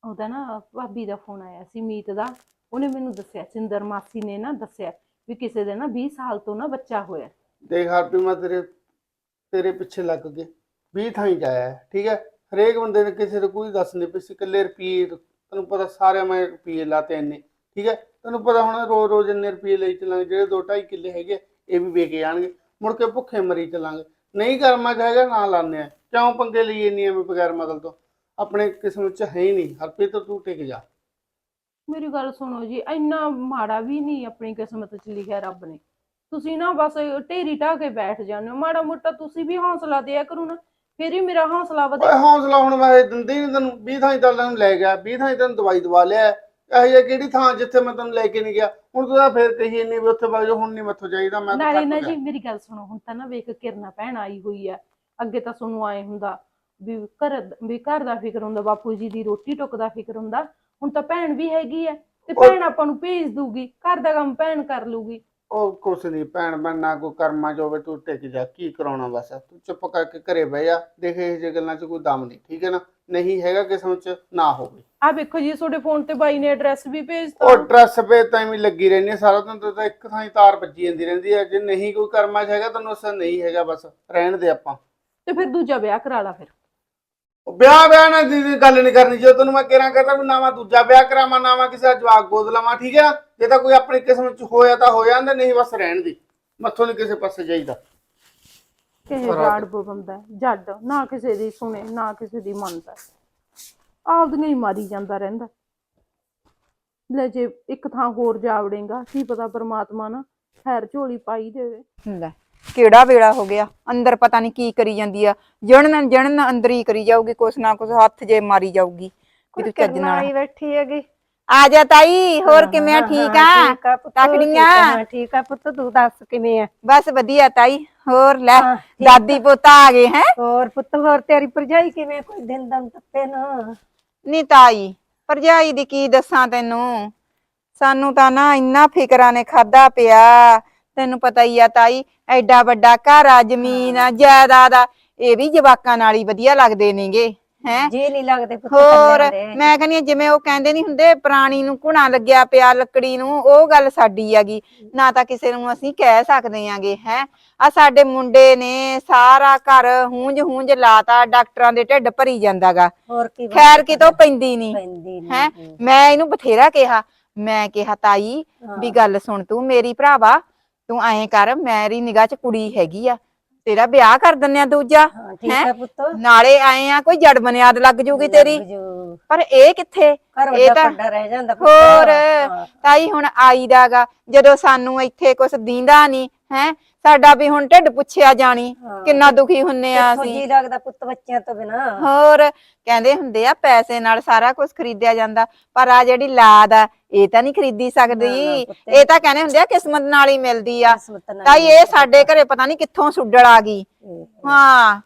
ਉਹਦਾ ਨਾ ਭਾਬੀ ਦਾ ਫੋਨ ਆਇਆ ਸੀ ਮੀਤ ਦਾ। ਉਹਨੇ ਮੈਨੂੰ ਦੱਸਿਆ ਸਿੰਦਰ ਮਾਸੀ ਨੇ ਨਾ ਦੱਸਿਆ ਵੀ ਕਿਸੇ ਦੇ ਨਾ 20 ਸਾਲ ਤੋਂ ਨਾ ਬੱਚਾ ਹੋਇਆ। ਦੇਖ ਹਰਪ੍ਰੀਤ, ਮੈਂ ਤੇਰੇ ਤੇਰੇ ਪਿੱਛੇ ਲੱਗ ਕੇ 20 ਥਾਈ ਜਾਇਆ, ਠੀਕ ਹੈ? ਹਰੇਕ ਬੰਦੇ ਨੇ ਕਿਸੇ ਨੂੰ ਕੋਈ ਦੱਸ ਨਹੀਂ ਪਈ ਸੀ, ਇਕੱਲੇ ਰੁਪਏ ਤੈਨੂੰ ਪਤਾ ਸਾਰੇ ਮੈਂ ਰੁਪਏ ਲਾਤੇ ਇੰਨੇ, ਠੀਕ ਹੈ? ਤੈਨੂੰ ਪਤਾ ਹੁਣ ਰੋਜ਼ ਰੋਜ਼ ਇੰਨੇ ਰੁਪਏ ਲਈ ਚਲਾਂਗੇ, ਜਿਹੜੇ 2.5 ਕਿੱਲੇ ਹੈਗੇ ਇਹ ਵੀ ਵੇਚ ਜਾਣਗੇ ਮੁੜ ਕੇ ਭੁੱਖੇ ਮਰੀ ਚੱਲਾਂਗੇ। ਨਹੀਂ ਕਰਮਾਂ ਚ ਹੈਗਾ, ਨਾ ਲਾਣੇ ਆ। ਕਿਉਂ ਪੰਗੇ ਲਈ ਇੰਨੀ ਐਵੇਂ ਬਗੈਰ ਮਤਲਬ ਤੋਂ? ਆਪਣੇ ਕਿਸਮ ਚ ਹੈ ਹੀ ਨਹੀਂ। ਹਰਪ੍ਰੀਤ, ਤੂੰ ਟਿਕ ਜਾ। ਮੇਰੀ ਗੱਲ ਸੁਣੋ ਜੀ ਇੰਨਾ ਮਾੜਾ ਵੀ ਨਹੀਂ ਆਪਣੀ ਕਿਸਮਤ 'ਚ ਲਿਖਿਆ ਰੱਬ ਨੇ। ਤੁਸੀਂ ਨਾ ਬਸ ਢੇਰੀ ਢਾ ਕੇ ਬੈਠ ਜਾਂਦੇ ਹੋ। ਮਾੜਾ ਮੋਟਾ ਤੁਸੀਂ ਵੀ ਹੌਸਲਾ ਦਿਆ ਕਰੋ ਨਾ ਫਿਰ ਹੀ ਮੇਰਾ ਹੌਸਲਾ ਵਧੇ। ਓਏ ਹੌਸਲਾ ਹੁਣ ਮੈਂ ਦਿੰਦੀ ਨਹੀਂ ਤੈਨੂੰ 20 ਥਾਂ ਤਾਂ ਤੈਨੂੰ ਲੈ ਗਿਆ 20 ਥਾਂ ਤੈਨੂੰ ਦਵਾਈ ਦਵਾ ਲਿਆ। ਇਹ ਜਿਹੀ ਕਿਹੜੀ ਥਾਂ ਜਿੱਥੇ ਮੈਂ ਤੈਨੂੰ ਲੈ ਕੇ ਨਹੀਂ ਗਿਆ? ਹੁਣ ਤੂੰ ਤਾਂ ਫੇਰ ਕਹੀ ਨਹੀਂ ਵੀ ਉੱਥੇ ਵਗ ਹੁਣ ਨਹੀਂ ਮੈਥੋਂ ਚਾਹੀਦਾ ਮੈਂ ਤਾਂ ਨਾਲੇ ਥੱਕ ਨਾ ਗਿਆ। ਜੀ ਮੇਰੀ ਗੱਲ ਸੁਣੋ ਹੁਣ ਤਾਂ ਨਾ ਵੇਖ ਕਿਰਨਾ ਭੈਣ ਆਈ ਹੋਈ ਆ। ਅੱਗੇ ਤਾਂ ਤੁਹਾਨੂੰ ਆਏ ਹੁੰਦਾ। ਵੀ ਘਰ ਵੀ ਘਰ ਦਾ ਫਿਕਰ ਹੁੰਦਾ ਬਾਪੂ ਜੀ ਦੀ ਰੋਟੀ ਟੁੱਕ ਦਾ ਫਿਕਰ ਹੁੰਦਾ ਹੁਣ ਤਾਂ ਭੈਣ ਵੀ ਹੈਗੀ ਆ ਤੇ ਉਹ- ਭੈਣ ਆਪਾਂ ਨੂੰ ਭੇਜ ਦੂਗੀ ਘਰ ਦਾ ਕੰਮ ਭੈਣ ਕਰ ਲੂਗੀ ਉਹ ਕੁਛ ਨਹੀਂ ਭੈਣ ਬਣਨਾ ਕੋਈ ਕਰਮਾਂ ਚ ਹੋਵੇ ਤੂੰ ਟਿਕ ਜਾ ਕੀ ਕਰਾਉਣਾ ਬਸ ਤੂੰ ਚੁੱਪ ਕਰਕੇ ਘਰੇ ਬਹਿ ਜਾ ਦੇਖ ਇਹ ਜਿਹੇ ਗੱਲਾਂ ਚ ਕੋਈ ਦਮ ਨਹੀਂ ਠੀਕ ਹੈ ਨਾ? ਨਹੀਂ ਹੈਗਾ ਕਿਸਮਤ ਚ ਨਾ ਹੋਵੇ। ਆ ਵੇਖੋ ਜੀ ਤੁਹਾਡੇ ਫੋਨ ਤੇ ਬਾਈ ਨੇ ਐਡਰੈਸ ਵੀ ਉਹ ਭੇਜਤਾ। ਡਰੈਸ ਪੇ ਤਾਂ ਐਵੇਂ ਲੱਗੀ ਰਹਿੰਦੀ ਹੈ ਸਾਰਾ ਦਿਨ ਤਾਂ ਇੱਕ ਥਾਂ ਹੀ ਤਾਰ ਵੱਜੀ ਜਾਂਦੀ ਰਹਿੰਦੀ ਹੈ ਜੇ ਨਹੀਂ ਕੋਈ ਕਰਮਾਂ ਚ ਹੈਗਾ ਤੈਨੂੰ ਅਸਰ ਨਹੀਂ ਹੈਗਾ ਬਸ ਰਹਿਣ ਦੇ ਆਪਾਂ। ਤੇ ਫਿਰ ਦੂਜਾ ਵਿਆਹ ਕਰਾ ਲਾ ਫਿਰ। ਉਹ ਵਿਆਹ ਵਿਆਹ ਨਾਲ ਦੀ ਗੱਲ ਨਹੀਂ ਕਰਨੀ ਜੇ ਤੈਨੂੰ ਮੈਂ ਕਿਹਾ ਕਰਦਾ ਵੀ ਨਾ ਮੈਂ ਦੂਜਾ ਵਿਆਹ ਕਰਾਵਾਂ ਨਾ ਮੈਂ ਕਿਸੇ ਦਾ ਜਵਾਕ ਗੋਦ ਲਵਾਂ ਠੀਕ ਹੈ ਜੇ ਤਾਂ ਕੋਈ ਆਪਣੀ ਕਿਸਮਤ ਚ ਹੋਇਆ ਤਾਂ ਹੋ ਜਾਂਦਾ ਨਹੀਂ ਬਸ ਰਹਿਣ ਦੀ ਮੱਥੋਂ ਨਹੀਂ ਕਿਸੇ ਪਾਸੇ ਜਾਈਦਾ। ਕਿਸੇ ਜਾੜ ਬੰਦਾ ਜੱਡ ਨਾ ਕਿਸੇ ਦੀ ਸੁਣੇ ਨਾ ਕਿਸੇ ਦੀ ਮੰਨਦਾ ਆਪਦੀਆਂ ਹੀ ਮਾਰੀ ਜਾਂਦਾ ਰਹਿੰਦਾ ਲੈ ਜੇ ਇੱਕ ਥਾਂ ਹੋਰ ਜਾ ਵੜੇਗਾ ਕੀ ਪਤਾ ਪਰਮਾਤਮਾ ਨਾ ਖੈਰ ਝੋਲੀ ਪਾਈ ਦੇਵੇ। ਲੈ। ਕਿਹੜਾ ਵੇਲਾ ਹੋ ਗਿਆ? ਅੰਦਰ ਪਤਾ ਨਹੀਂ ਕੀ ਕਰੀ ਜਾਂਦੀ ਆ। ਜਣਨ ਜਣਨ ਅੰਦਰ ਹੀ ਕਰੀ ਜਾਊਗੀ ਕੁਛ ਨਾ ਕੁਛ ਹੱਥ ਜੇ ਮਾਰੀ ਜਾਊਗੀ ਵੀ ਤੂੰ ਚੱਜ ਨਾਲ। ਆਈ ਬੈਠੀ ਹੈਗੀ। ਆ ਜਾ ਤਾਈ ਹੋਰ ਕਿਵੇਂ ਆ? ਠੀਕ ਆ? ਠੀਕ ਆ ਪੁੱਤ ਤਕੜੀਆਂ? ਹਾਂ ਠੀਕ ਆ ਪੁੱਤ ਤੂੰ ਦੱਸ ਕਿਵੇਂ ਆ? ਬਸ ਵਧੀਆ ਤਾਈ ਹੋਰ ਲੈ ਦਾਦੀ ਪੋਤਾ ਆ ਗਏ ਹੈ? ਹੋਰ ਪੁੱਤ ਹੋਰ ਤੇਰੀ ਭਰਜਾਈ ਕਿਵੇਂ? ਕੋਈ ਦਿਨ ਦਮ ਤੱਪੇ ਨਾ। ਨੀ ਤਾਈ ਭਰਜਾਈ ਦੀ ਕੀ ਦੱਸਾਂ ਤੈਨੂੰ? ਸਾਨੂੰ ਤਾਂ ਨਾ ਇੰਨਾ ਫਿਕਰਾਂ ਨੇ ਖਾਦਾ ਪਿਆ। ਤੈਨੂੰ ਪਤਾ ਹੀ ਆ ਤਾਈ ਐਡਾ ਵੱਡਾ ਘਰ ਆ ਜ਼ਮੀਨ ਆ ਜਾਇਦਾਦ ਆ ਇਹ ਵੀ ਜਵਾਕਾਂ ਨਾਲ ਹੀ ਵਧੀਆ ਲੱਗਦੇ ਨੇਗੇ ਹੈ? ਜੀ ਨਹੀਂ ਲੱਗਦੇ ਪੁੱਤ ਹੋਰ। ਮੈਂ ਕਹਿੰਦੀ ਹਾਂ ਜਿਵੇਂ ਉਹ ਕਹਿੰਦੇ ਨਹੀਂ ਹੁੰਦੇ ਪ੍ਰਾਣੀ ਨੂੰ ਘੁਣਾ ਲੱਗਿਆ ਪਿਆ ਲੱਕੜੀ ਨੂੰ ਉਹ ਗੱਲ ਸਾਡੀ ਹੈਗੀ। ਨਾ ਤਾਂ ਕਿਸੇ ਨੂੰ ਅਸੀਂ ਕਹਿ ਸਕਦੇ ਆਂਗੇ ਹੈ? ਆ ਸਾਡੇ ਮੁੰਡੇ ਨੇ ਸਾਰਾ ਘਰ ਹੂੰਜ ਹੂੰਜ ਲਾਤਾ ਡਾਕਟਰਾਂ ਦੇ ਢਿੱਡ ਭਰੀ ਜਾਂਦਾਗਾ। ਹੋਰ ਕੀ ਖੈਰ ਕਿਤੋਂ ਪੈਂਦੀ ਨਹੀਂ ਪੈਂਦੀ ਨੀ। ਹੈ? ਮੈਂ ਇਹਨੂੰ ਬਥੇਰਾ ਕਿਹਾ ਮੈਂ ਕਿਹਾ ਤਾਈ ਵੀ ਗੱਲ ਸੁਣ ਤੂੰ ਮੇਰੀ ਭਰਾਵਾ ਤੂੰ ਐਂ ਕਰ ਮੇਰੀ ਨਿਗਾਹ 'ਚ ਕੁੜੀ ਹੈਗੀ ਆ ਤੇਰਾ ਵਿਆਹ ਕਰ ਦਿੰਨੇ ਆ ਦੂਜਾ ਹਾਂ ਠੀਕ ਹੈਂ? ਆ ਪੁੱਤ। ਨਾਲੇ ਆਏ ਆ ਕੋਈ ਜੜ ਬੁਨਿਆਦ ਲੱਗ ਜੂਗੀ ਤੇਰੀ। ਜੋ। ਪਰ ਇਹ ਕਿੱਥੇ? ਘਰ ਇਹ ਵੱਡਾ ਤਾਂ ਵੱਡਾ ਰਹਿ ਜਾਂਦਾ ਪੁੱਤ। ਹੋਰ ਹਾਂ। ਤਾਈ ਹੁਣ ਆਈਦਾਗਾ ਜਦੋਂ ਸਾਨੂੰ ਇੱਥੇ ਕੁਝ ਦੀਂਦਾ ਨਹੀਂ ਹੈ? ਸਾਡਾ ਵੀ ਹੁਣ ਢਿੱਡ ਪੁੱਛਿਆ ਜਾਣੀ ਹਾਂ। ਕਿੰਨਾ ਦੁਖੀ ਹੁੰਨੇ ਆ ਕਿੱਥੋਂ ਅਸੀਂ। ਜੀ ਲੱਗਦਾ ਪੁੱਤ ਬੱਚਿਆਂ ਤੋਂ ਬਿਨਾ। ਹੋਰ ਕਹਿੰਦੇ ਹੁੰਦੇ ਆ ਪੈਸੇ ਨਾਲ ਸਾਰਾ ਕੁਝ ਖਰੀਦਿਆ ਜਾਂਦਾ ਪਰ ਆ ਜਿਹੜੀ ਲਾਦ ਆ ਇਹ ਤਾਂ ਨਹੀਂ ਖਰੀਦੀ ਸਕਦੀ। ਪੁੱਤ। ਇਹ ਤਾਂ ਕਹਿੰਦੇ ਹੁੰਦੇ ਆ ਕਿਸਮਤ ਨਾਲ ਹੀ ਮਿਲਦੀ ਆ। ਕਿਸਮਤ ਨਾਲ ਤਾਈ ਇਹ ਸਾਡੇ ਘਰੇ ਪਤਾ ਨਹੀਂ ਕਿੱਥੋਂ ਸੁੱਡਲ ਆ ਗਈ। ਹਾਂ।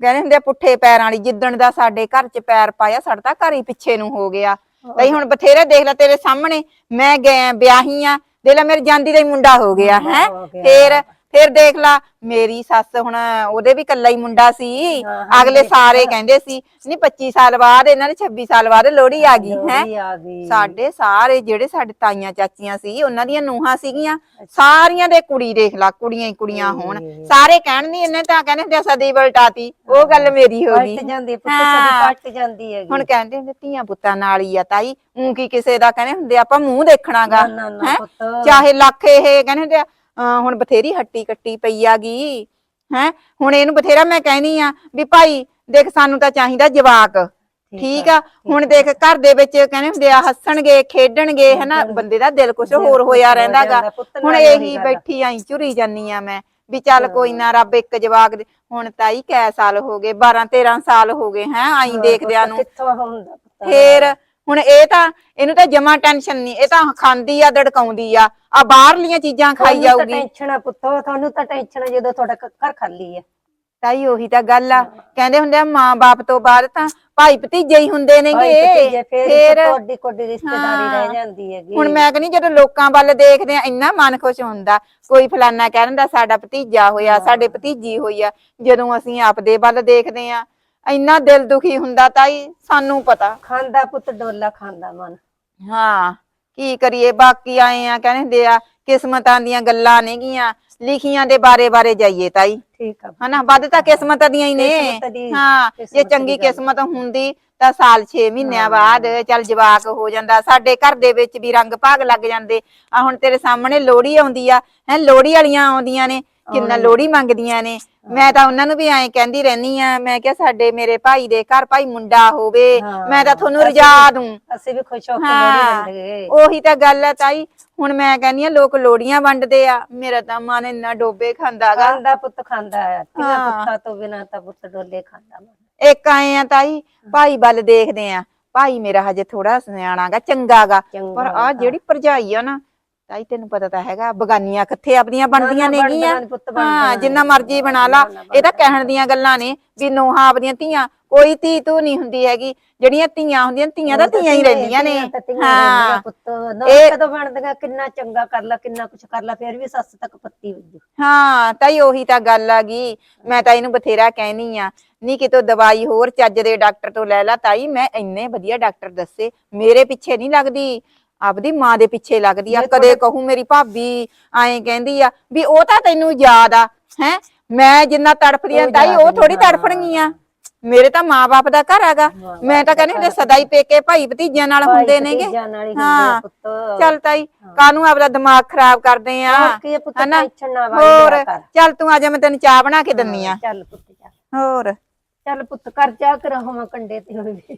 ਕਹਿੰਦੇ ਹੁੰਦੇ ਆ ਪੁੱਠੇ ਪੈਰਾਂ ਵਾਲੀ ਜਿੱਦਣ ਦਾ ਸਾਡੇ ਘਰ 'ਚ ਪੈਰ ਪਾਇਆ ਸਾਡਾ ਤਾਂ ਘਰ ਹੀ ਪਿੱਛੇ ਨੂੰ ਹੋ ਗਿਆ। ਤਾਈ ਹੁਣ ਬਥੇਰੇ ਦੇਖ ਲੈ ਤੇਰੇ ਸਾਹਮਣੇ ਮੈਂ ਗਿਆ ਵਿਆਹੀ ਆ ਦੇਖ ਲੈ ਮੇਰੇ ਜਾਂਦੀ ਦਾ ਹੀ ਮੁੰਡਾ ਹੋ ਗਿਆ ਹੈ। ਫੇਰ ਫੇਰ ਦੇਖ ਲਾ ਮੇਰੀ ਸੱਸ ਹੁਣ ਉਹਦੇ ਵੀ ਕੱਲਾ ਹੀ ਮੁੰਡਾ ਸੀ। ਹਾਂ, ਹਾਂ, ਅਗਲੇ ਸਾਰੇ ਕਹਿੰਦੇ ਸੀ ਨਹੀਂ 25 ਸਾਲ ਬਾਅਦ ਇਹਨਾਂ ਦੇ 26 ਸਾਲ ਬਾਅਦ ਲੋਹੜੀ ਆ ਗਈ ਹੈ। ਲੋਹੜੀ ਆ ਗਈ। ਸਾਡੇ ਸਾਰੇ ਜਿਹੜੇ ਸਾਡੇ ਤਾਈਆਂ ਚਾਚੀਆਂ ਸੀ ਉਹਨਾਂ ਦੀਆਂ ਨੂੰਹਾਂ ਸੀਗੀਆਂ। ਸਾਰੀਆਂ ਦੇ ਕੁੜੀ ਦੇਖ ਲਾ ਕੁੜੀਆਂ ਹੀ ਕੁੜੀਆਂ ਹੋਣ। ਸਾਰੇ ਕਹਿਣ ਨਹੀਂ ਇਹਨੇ ਤਾਂ ਕਹਿੰਦੇ ਹੁੰਦੇ ਆ ਸਦੀ ਬਲਟਾਤੀ ਉਹ ਗੱਲ ਮੇਰੀ ਹੋ ਗਈ। ਪਲਟ ਜਾਂਦੀ ਹੈ, ਪੁੱਤ ਹਾਂ। ਸਾਡੀ ਪਲਟ ਜਾਂਦੀ ਹੈਗੀ। ਹੁਣ ਕਹਿੰਦੇ ਹੁੰਦੇ ਧੀਆਂ ਪੁੱਤਾਂ ਨਾਲ ਹੀ ਆ ਤਾਈ ਊਂ ਕੀ ਕਿਸੇ ਦਾ ਕਹਿੰਦੇ ਹੁੰਦੇ ਆਪਾਂ ਮੂੰਹ ਦੇਖਣਾਗਾ ਨਾ, ਨਾ, ਨਾ, ਹੈਂ? ਪੁੱਤ। ਚਾਹੇ ਲੱਖ ਇਹ ਕਹਿੰਦੇ ਹੁੰਦੇ ਆ ਹੁਣ ਬਥੇਰੀ ਹੱਟੀ ਕੱਟੀ ਪਈ ਆਗੀ। ਹੈ ਹੁਣ ਇਹਨੂੰ ਬਥੇਰਾ ਮੈਂ ਕਹਿਨੀ ਆ ਵੀ ਭਾਈ ਦੇਖ ਸਾਨੂੰ ਤਾਂ ਚਾਹੀਦਾ ਜਵਾਕ। ਠੀਕ ਆ ਹੁਣ ਦੇਖ ਘਰ ਦੇ ਵਿੱਚ ਕਹਿੰਦੇ ਹੁੰਦੇ ਆ ਹੱਸਣਗੇ ਖੇਡਣਗੇ ਹਨਾ? ਬੰਦੇ ਦਾ ਦਿਲ ਕੁਛ ਹੋਰ ਹੋਇਆ ਰਹਿੰਦਾਗਾ ਹੁਣ ਇਹੀ। ਬੈਠੀ ਆਈ ਝੁਰੀ ਜਾਨੀ ਆ ਮੈਂ ਵੀ ਚੱਲ ਕੋਈ ਨਾ ਰੱਬ ਇੱਕ ਜਵਾਕ ਦੇ ਹੁਣ ਤਾਈ ਕੈ ਸਾਲ ਹੋ ਗਏ 12 13 ਸਾਲ ਹੋ ਗਏ ਹੈ? ਆਈ ਦੇਖਦਿਆਂ ਨੂੰ। ਫੇਰ ਹੁਣ ਇਹ ਤਾਂ ਇਹਨੂੰ ਤਾਂ ਜਮਾ ਟੈਨਸ਼ਨ ਨਹੀਂ ਇਹ ਤਾਂ ਖਾਂਦੀ ਆ ਦੜਕਾਉਂਦੀ ਆ ਆ ਬਾਹਰਲੀਆਂ ਚੀਜ਼ਾਂ ਖਾਈ ਜਾਊਗੀ। ਟੈਨਸ਼ਨ ਆ ਪੁੱਤੋ ਤੁਹਾਨੂੰ ਤਾਂ ਟੈਨਸ਼ਨ ਆ ਜਦੋਂ ਤੁਹਾਡਾ ਘਰ ਖਾਲੀ ਹੈ ਤਾਈ ਉਹੀ ਤਾਂ ਗੱਲ ਆ। ਕਹਿੰਦੇ ਹੁੰਦੇ ਆ ਮਾਂ-ਬਾਪ ਤੋਂ ਬਾਅਦ ਤਾਂ ਭਾਈ ਭਤੀਜੇ ਹੀ ਹੁੰਦੇ ਨੇਗੇ। ਫੇਰ ਤੁਹਾਡੀ ਕੋਡੀ ਰਿਸ਼ਤੇਦਾਰੀ। ਰਹਿ ਜਾਂਦੀ ਹੈਗੀ। ਹੁਣ ਮੈਂ ਕਹਿੰਦੀ ਜਦੋਂ ਲੋਕਾਂ ਵੱਲ ਦੇਖਦੇ ਆ ਇੰਨਾ ਮਨ ਖੁਸ਼ ਹੁੰਦਾ। ਕੋਈ ਫਲਾਨਾ ਕਹਿ ਦਿੰਦਾ ਸਾਡਾ ਭਤੀਜਾ ਹੋਇਆ ਸਾਡੇ ਭਤੀਜੀ ਹੋਈ ਆ। ਜਦੋਂ ਅਸੀਂ ਆਪਦੇ ਵੱਲ ਦੇਖਦੇ ਆ ਇੰਨਾ ਦਿਲ ਦੁਖੀ ਹੁੰਦਾ ਤਾਈ ਸਾਨੂੰ ਪਤਾ। ਖਾਂਦਾ ਪੁੱਤ ਡੋਲਾ ਖਾਂਦਾ ਮਨ। ਹਾਂ ਕੀ ਕਰੀਏ ਬਾਕੀ ਆਏ ਆ ਕਹਿੰਦੇ ਹੁੰਦੇ ਆ ਕਿਸਮਤਾਂ ਦੀਆਂ ਗੱਲਾਂ ਨੇਗੀਆਂ ਲਿਖੀਆਂ ਦੇ ਬਾਰੇ ਬਾਰੇ ਜਾਈਏ ਤਾਈ। ਠੀਕ ਆ। ਹਨਾ ਵੱਧ ਤਾਂ ਕਿਸਮਤ ਦੀਆਂ ਹੀ ਨੇ। ਹਾਂ ਜੇ ਕਿਸਮਤ ਦੀ ਚੰਗੀ ਗੱਲ। ਕਿਸਮਤ ਹੁੰਦੀ ਤਾਂ ਸਾਲ 6 ਮਹੀਨਿਆਂ ਬਾਅਦ ਚੱਲ ਜਵਾਕ ਹੋ ਜਾਂਦਾ। ਸਾਡੇ ਘਰ ਦੇ ਵਿੱਚ ਵੀ ਰੰਗ ਭਾਗ ਲੱਗ ਜਾਂਦੇ। ਆ ਹੁਣ ਤੇਰੇ ਸਾਹਮਣੇ ਲੋਹੜੀ ਆਉਂਦੀ ਆ ਹੈ ਲੋਹੜੀ ਵਾਲੀਆਂ ਆਉਂਦੀਆਂ ਨੇ। ਕਿੰਨਾ ਲੋਹੜੀ ਮੰਗਦੀਆਂ ਨੇ। ਮੈਂ ਤਾਂ ਉਹਨਾਂ ਨੂੰ ਵੀ ਐਂ ਕਹਿੰਦੀ ਰਹਿਨੀ ਆ ਮੈਂ ਕਿਹਾ ਸਾਡੇ ਮੇਰੇ ਭਾਈ ਦੇ ਘਰ ਭਾਈ ਮੁੰਡਾ ਹੋਵੇ ਹਾਂ, ਮੈਂ ਤਾਂ ਤੁਹਾਨੂੰ ਰਜਾ ਦੂੰ। ਅਸੀਂ ਵੀ ਖੁਸ਼ ਹੋ ਕੇ ਹਾਂ ਲੋੜੀ ਵੰਡਗੇ ਉਹੀ ਤਾਂ ਗੱਲ ਆ ਤਾਈ। ਹੁਣ ਮੈਂ ਕਹਿੰਦੀ ਆ ਲੋਕ ਲੋੜੀਆਂ ਵੰਡਦੇ ਆ। ਮੇਰਾ ਤਾਂ ਮਨ ਇੰਨਾ ਡੋਬੇ ਖਾਂਦਾਗਾ ਖਾਂਦਾ ਪੁੱਤ ਖਾਂਦਾ ਹੈ। ਹਾਂ। ਪੁੱਤਾਂ ਤੋਂ ਬਿਨਾ ਤਾਂ ਪੁੱਤ ਡੋਲੇ ਖਾਂਦਾ ਇੱਕ ਆਏ ਆ ਤਾਈ ਭਾਈ ਵੱਲ ਦੇਖਦੇ ਆ। ਭਾਈ ਮੇਰਾ ਹਜੇ ਥੋੜਾ ਸਿਆਣਾਗਾ ਚੰਗਾਗਾ ਚੰਗਾ ਪਰ ਆ ਜਿਹੜੀ ਭਰਜਾਈ ਆ ਨਾ ਤਾਈ ਤੈਨੂੰ ਪਤਾ ਤਾਂ ਹੈਗਾ ਬਗਾਨੀਆਂ ਕਿੱਥੇ ਆਪਣੀਆਂ ਬਣਦੀਆਂ ਨਾ, ਨੇਗੀਆਂ? ਹਾਂ। ਜਿੰਨਾ ਮਰਜ਼ੀ ਬਣਾ ਲਾ। ਇਹ ਤਾਂ ਕਹਿਣ ਦੀਆਂ ਗੱਲਾਂ ਨੇ ਵੀ ਨੋਹਾਂ ਆਪਣੀਆਂ ਧੀਆਂ ਕੋਈ ਧੀ ਤੂੰ ਨਹੀਂ ਹੁੰਦੀ ਹੈਗੀ। ਜਿਹੜੀਆਂ ਧੀਆਂ ਹੁੰਦੀਆਂ ਧੀਆਂ ਤਾਂ ਧੀਆਂ ਹੀ ਰਹਿੰਦੀਆਂ ਨੇ। ਹਾਂ ਪੁੱਤ। ਕਦੋਂ ਬਣਦੀਆਂ ਕਿੰਨਾ ਚੰਗਾ ਕਰ ਲਾ ਕਿੰਨਾ ਕੁਛ ਕਰ ਲਾ ਫੇਰ ਵੀ ਸੱਸ ਤੱਕ ਪੱਤੀ ਵੱਜੂ ਹਾਂ ਤਾਈ ਉਹੀ ਤਾਂ ਗੱਲ ਆ ਗਈ। ਮੈਂ ਤਾਂ ਇਹਨੂੰ ਬਥੇਰਾ ਕਹਿਨੀ ਆ। ਨਹੀਂ ਕਿਤੋਂ ਦਵਾਈ ਹੋਰ ਚੱਜ ਦੇ ਡਾਕਟਰ ਤੋਂ ਲੈ ਲਾ। ਤਾਈ ਮੈਂ ਇੰਨੇ ਵਧੀਆ ਡਾਕਟਰ ਦੱਸੇ ਮੇਰੇ ਪਿੱਛੇ ਨਹੀਂ ਲੱਗਦੀ। ਆਪਦੀ ਮਾਂ ਦੇ ਪਿੱਛੇ ਲੱਗਦੀ ਆ ਕਦੇ ਕਹੂੰ ਮੇਰੀ ਭਾਬੀ ਐਂ ਕਹਿੰਦੀ ਆ ਵੀ ਉਹ ਤਾਂ ਤੈਨੂੰ ਯਾਦ ਆ ਹੈ? ਮੈਂ ਜਿੰਨਾ ਤੜਫਦੀ ਆ ਤਾਈ ਉਹ ਥੋੜੀ। ਤੜਫਣਗੀਆਂ। ਮੇਰੇ ਤਾਂ ਮਾਂ-ਬਾਪ ਦਾ ਘਰ ਹੈਗਾ। ਮੈਂ ਤਾਂ ਕਹਿੰਦੀ ਹੁੰਦੇ ਸਦਾ ਹੀ ਪੇਕੇ ਭਾਈ ਭਤੀਜਿਆਂ ਨਾਲ ਹੁੰਦੇ ਨੇਗੇ। ਹੀ ਚੱਲ ਤਾਈ ਕਾਹਨੂੰ ਆਪਦਾ ਦਿਮਾਗ ਖਰਾਬ ਕਰਦੇ ਆ? ਹਨਾ? ਹੋਰ ਚੱਲ ਤੂੰ ਆ ਜਾ ਮੈਂ ਤੈਨੂੰ ਚਾਹ ਬਣਾ ਕੇ ਦਿੰਨੀ ਆ। ਚੱਲ ਪੁੱਤ ਚੱਲ। ਹੋਰ। ਚੱਲ ਪੁੱਤ ਕਰ ਜਾ ਕਰ ਹੋਵਾਂ ਕੰਡੇ ਤੇ ਹੋਵੇ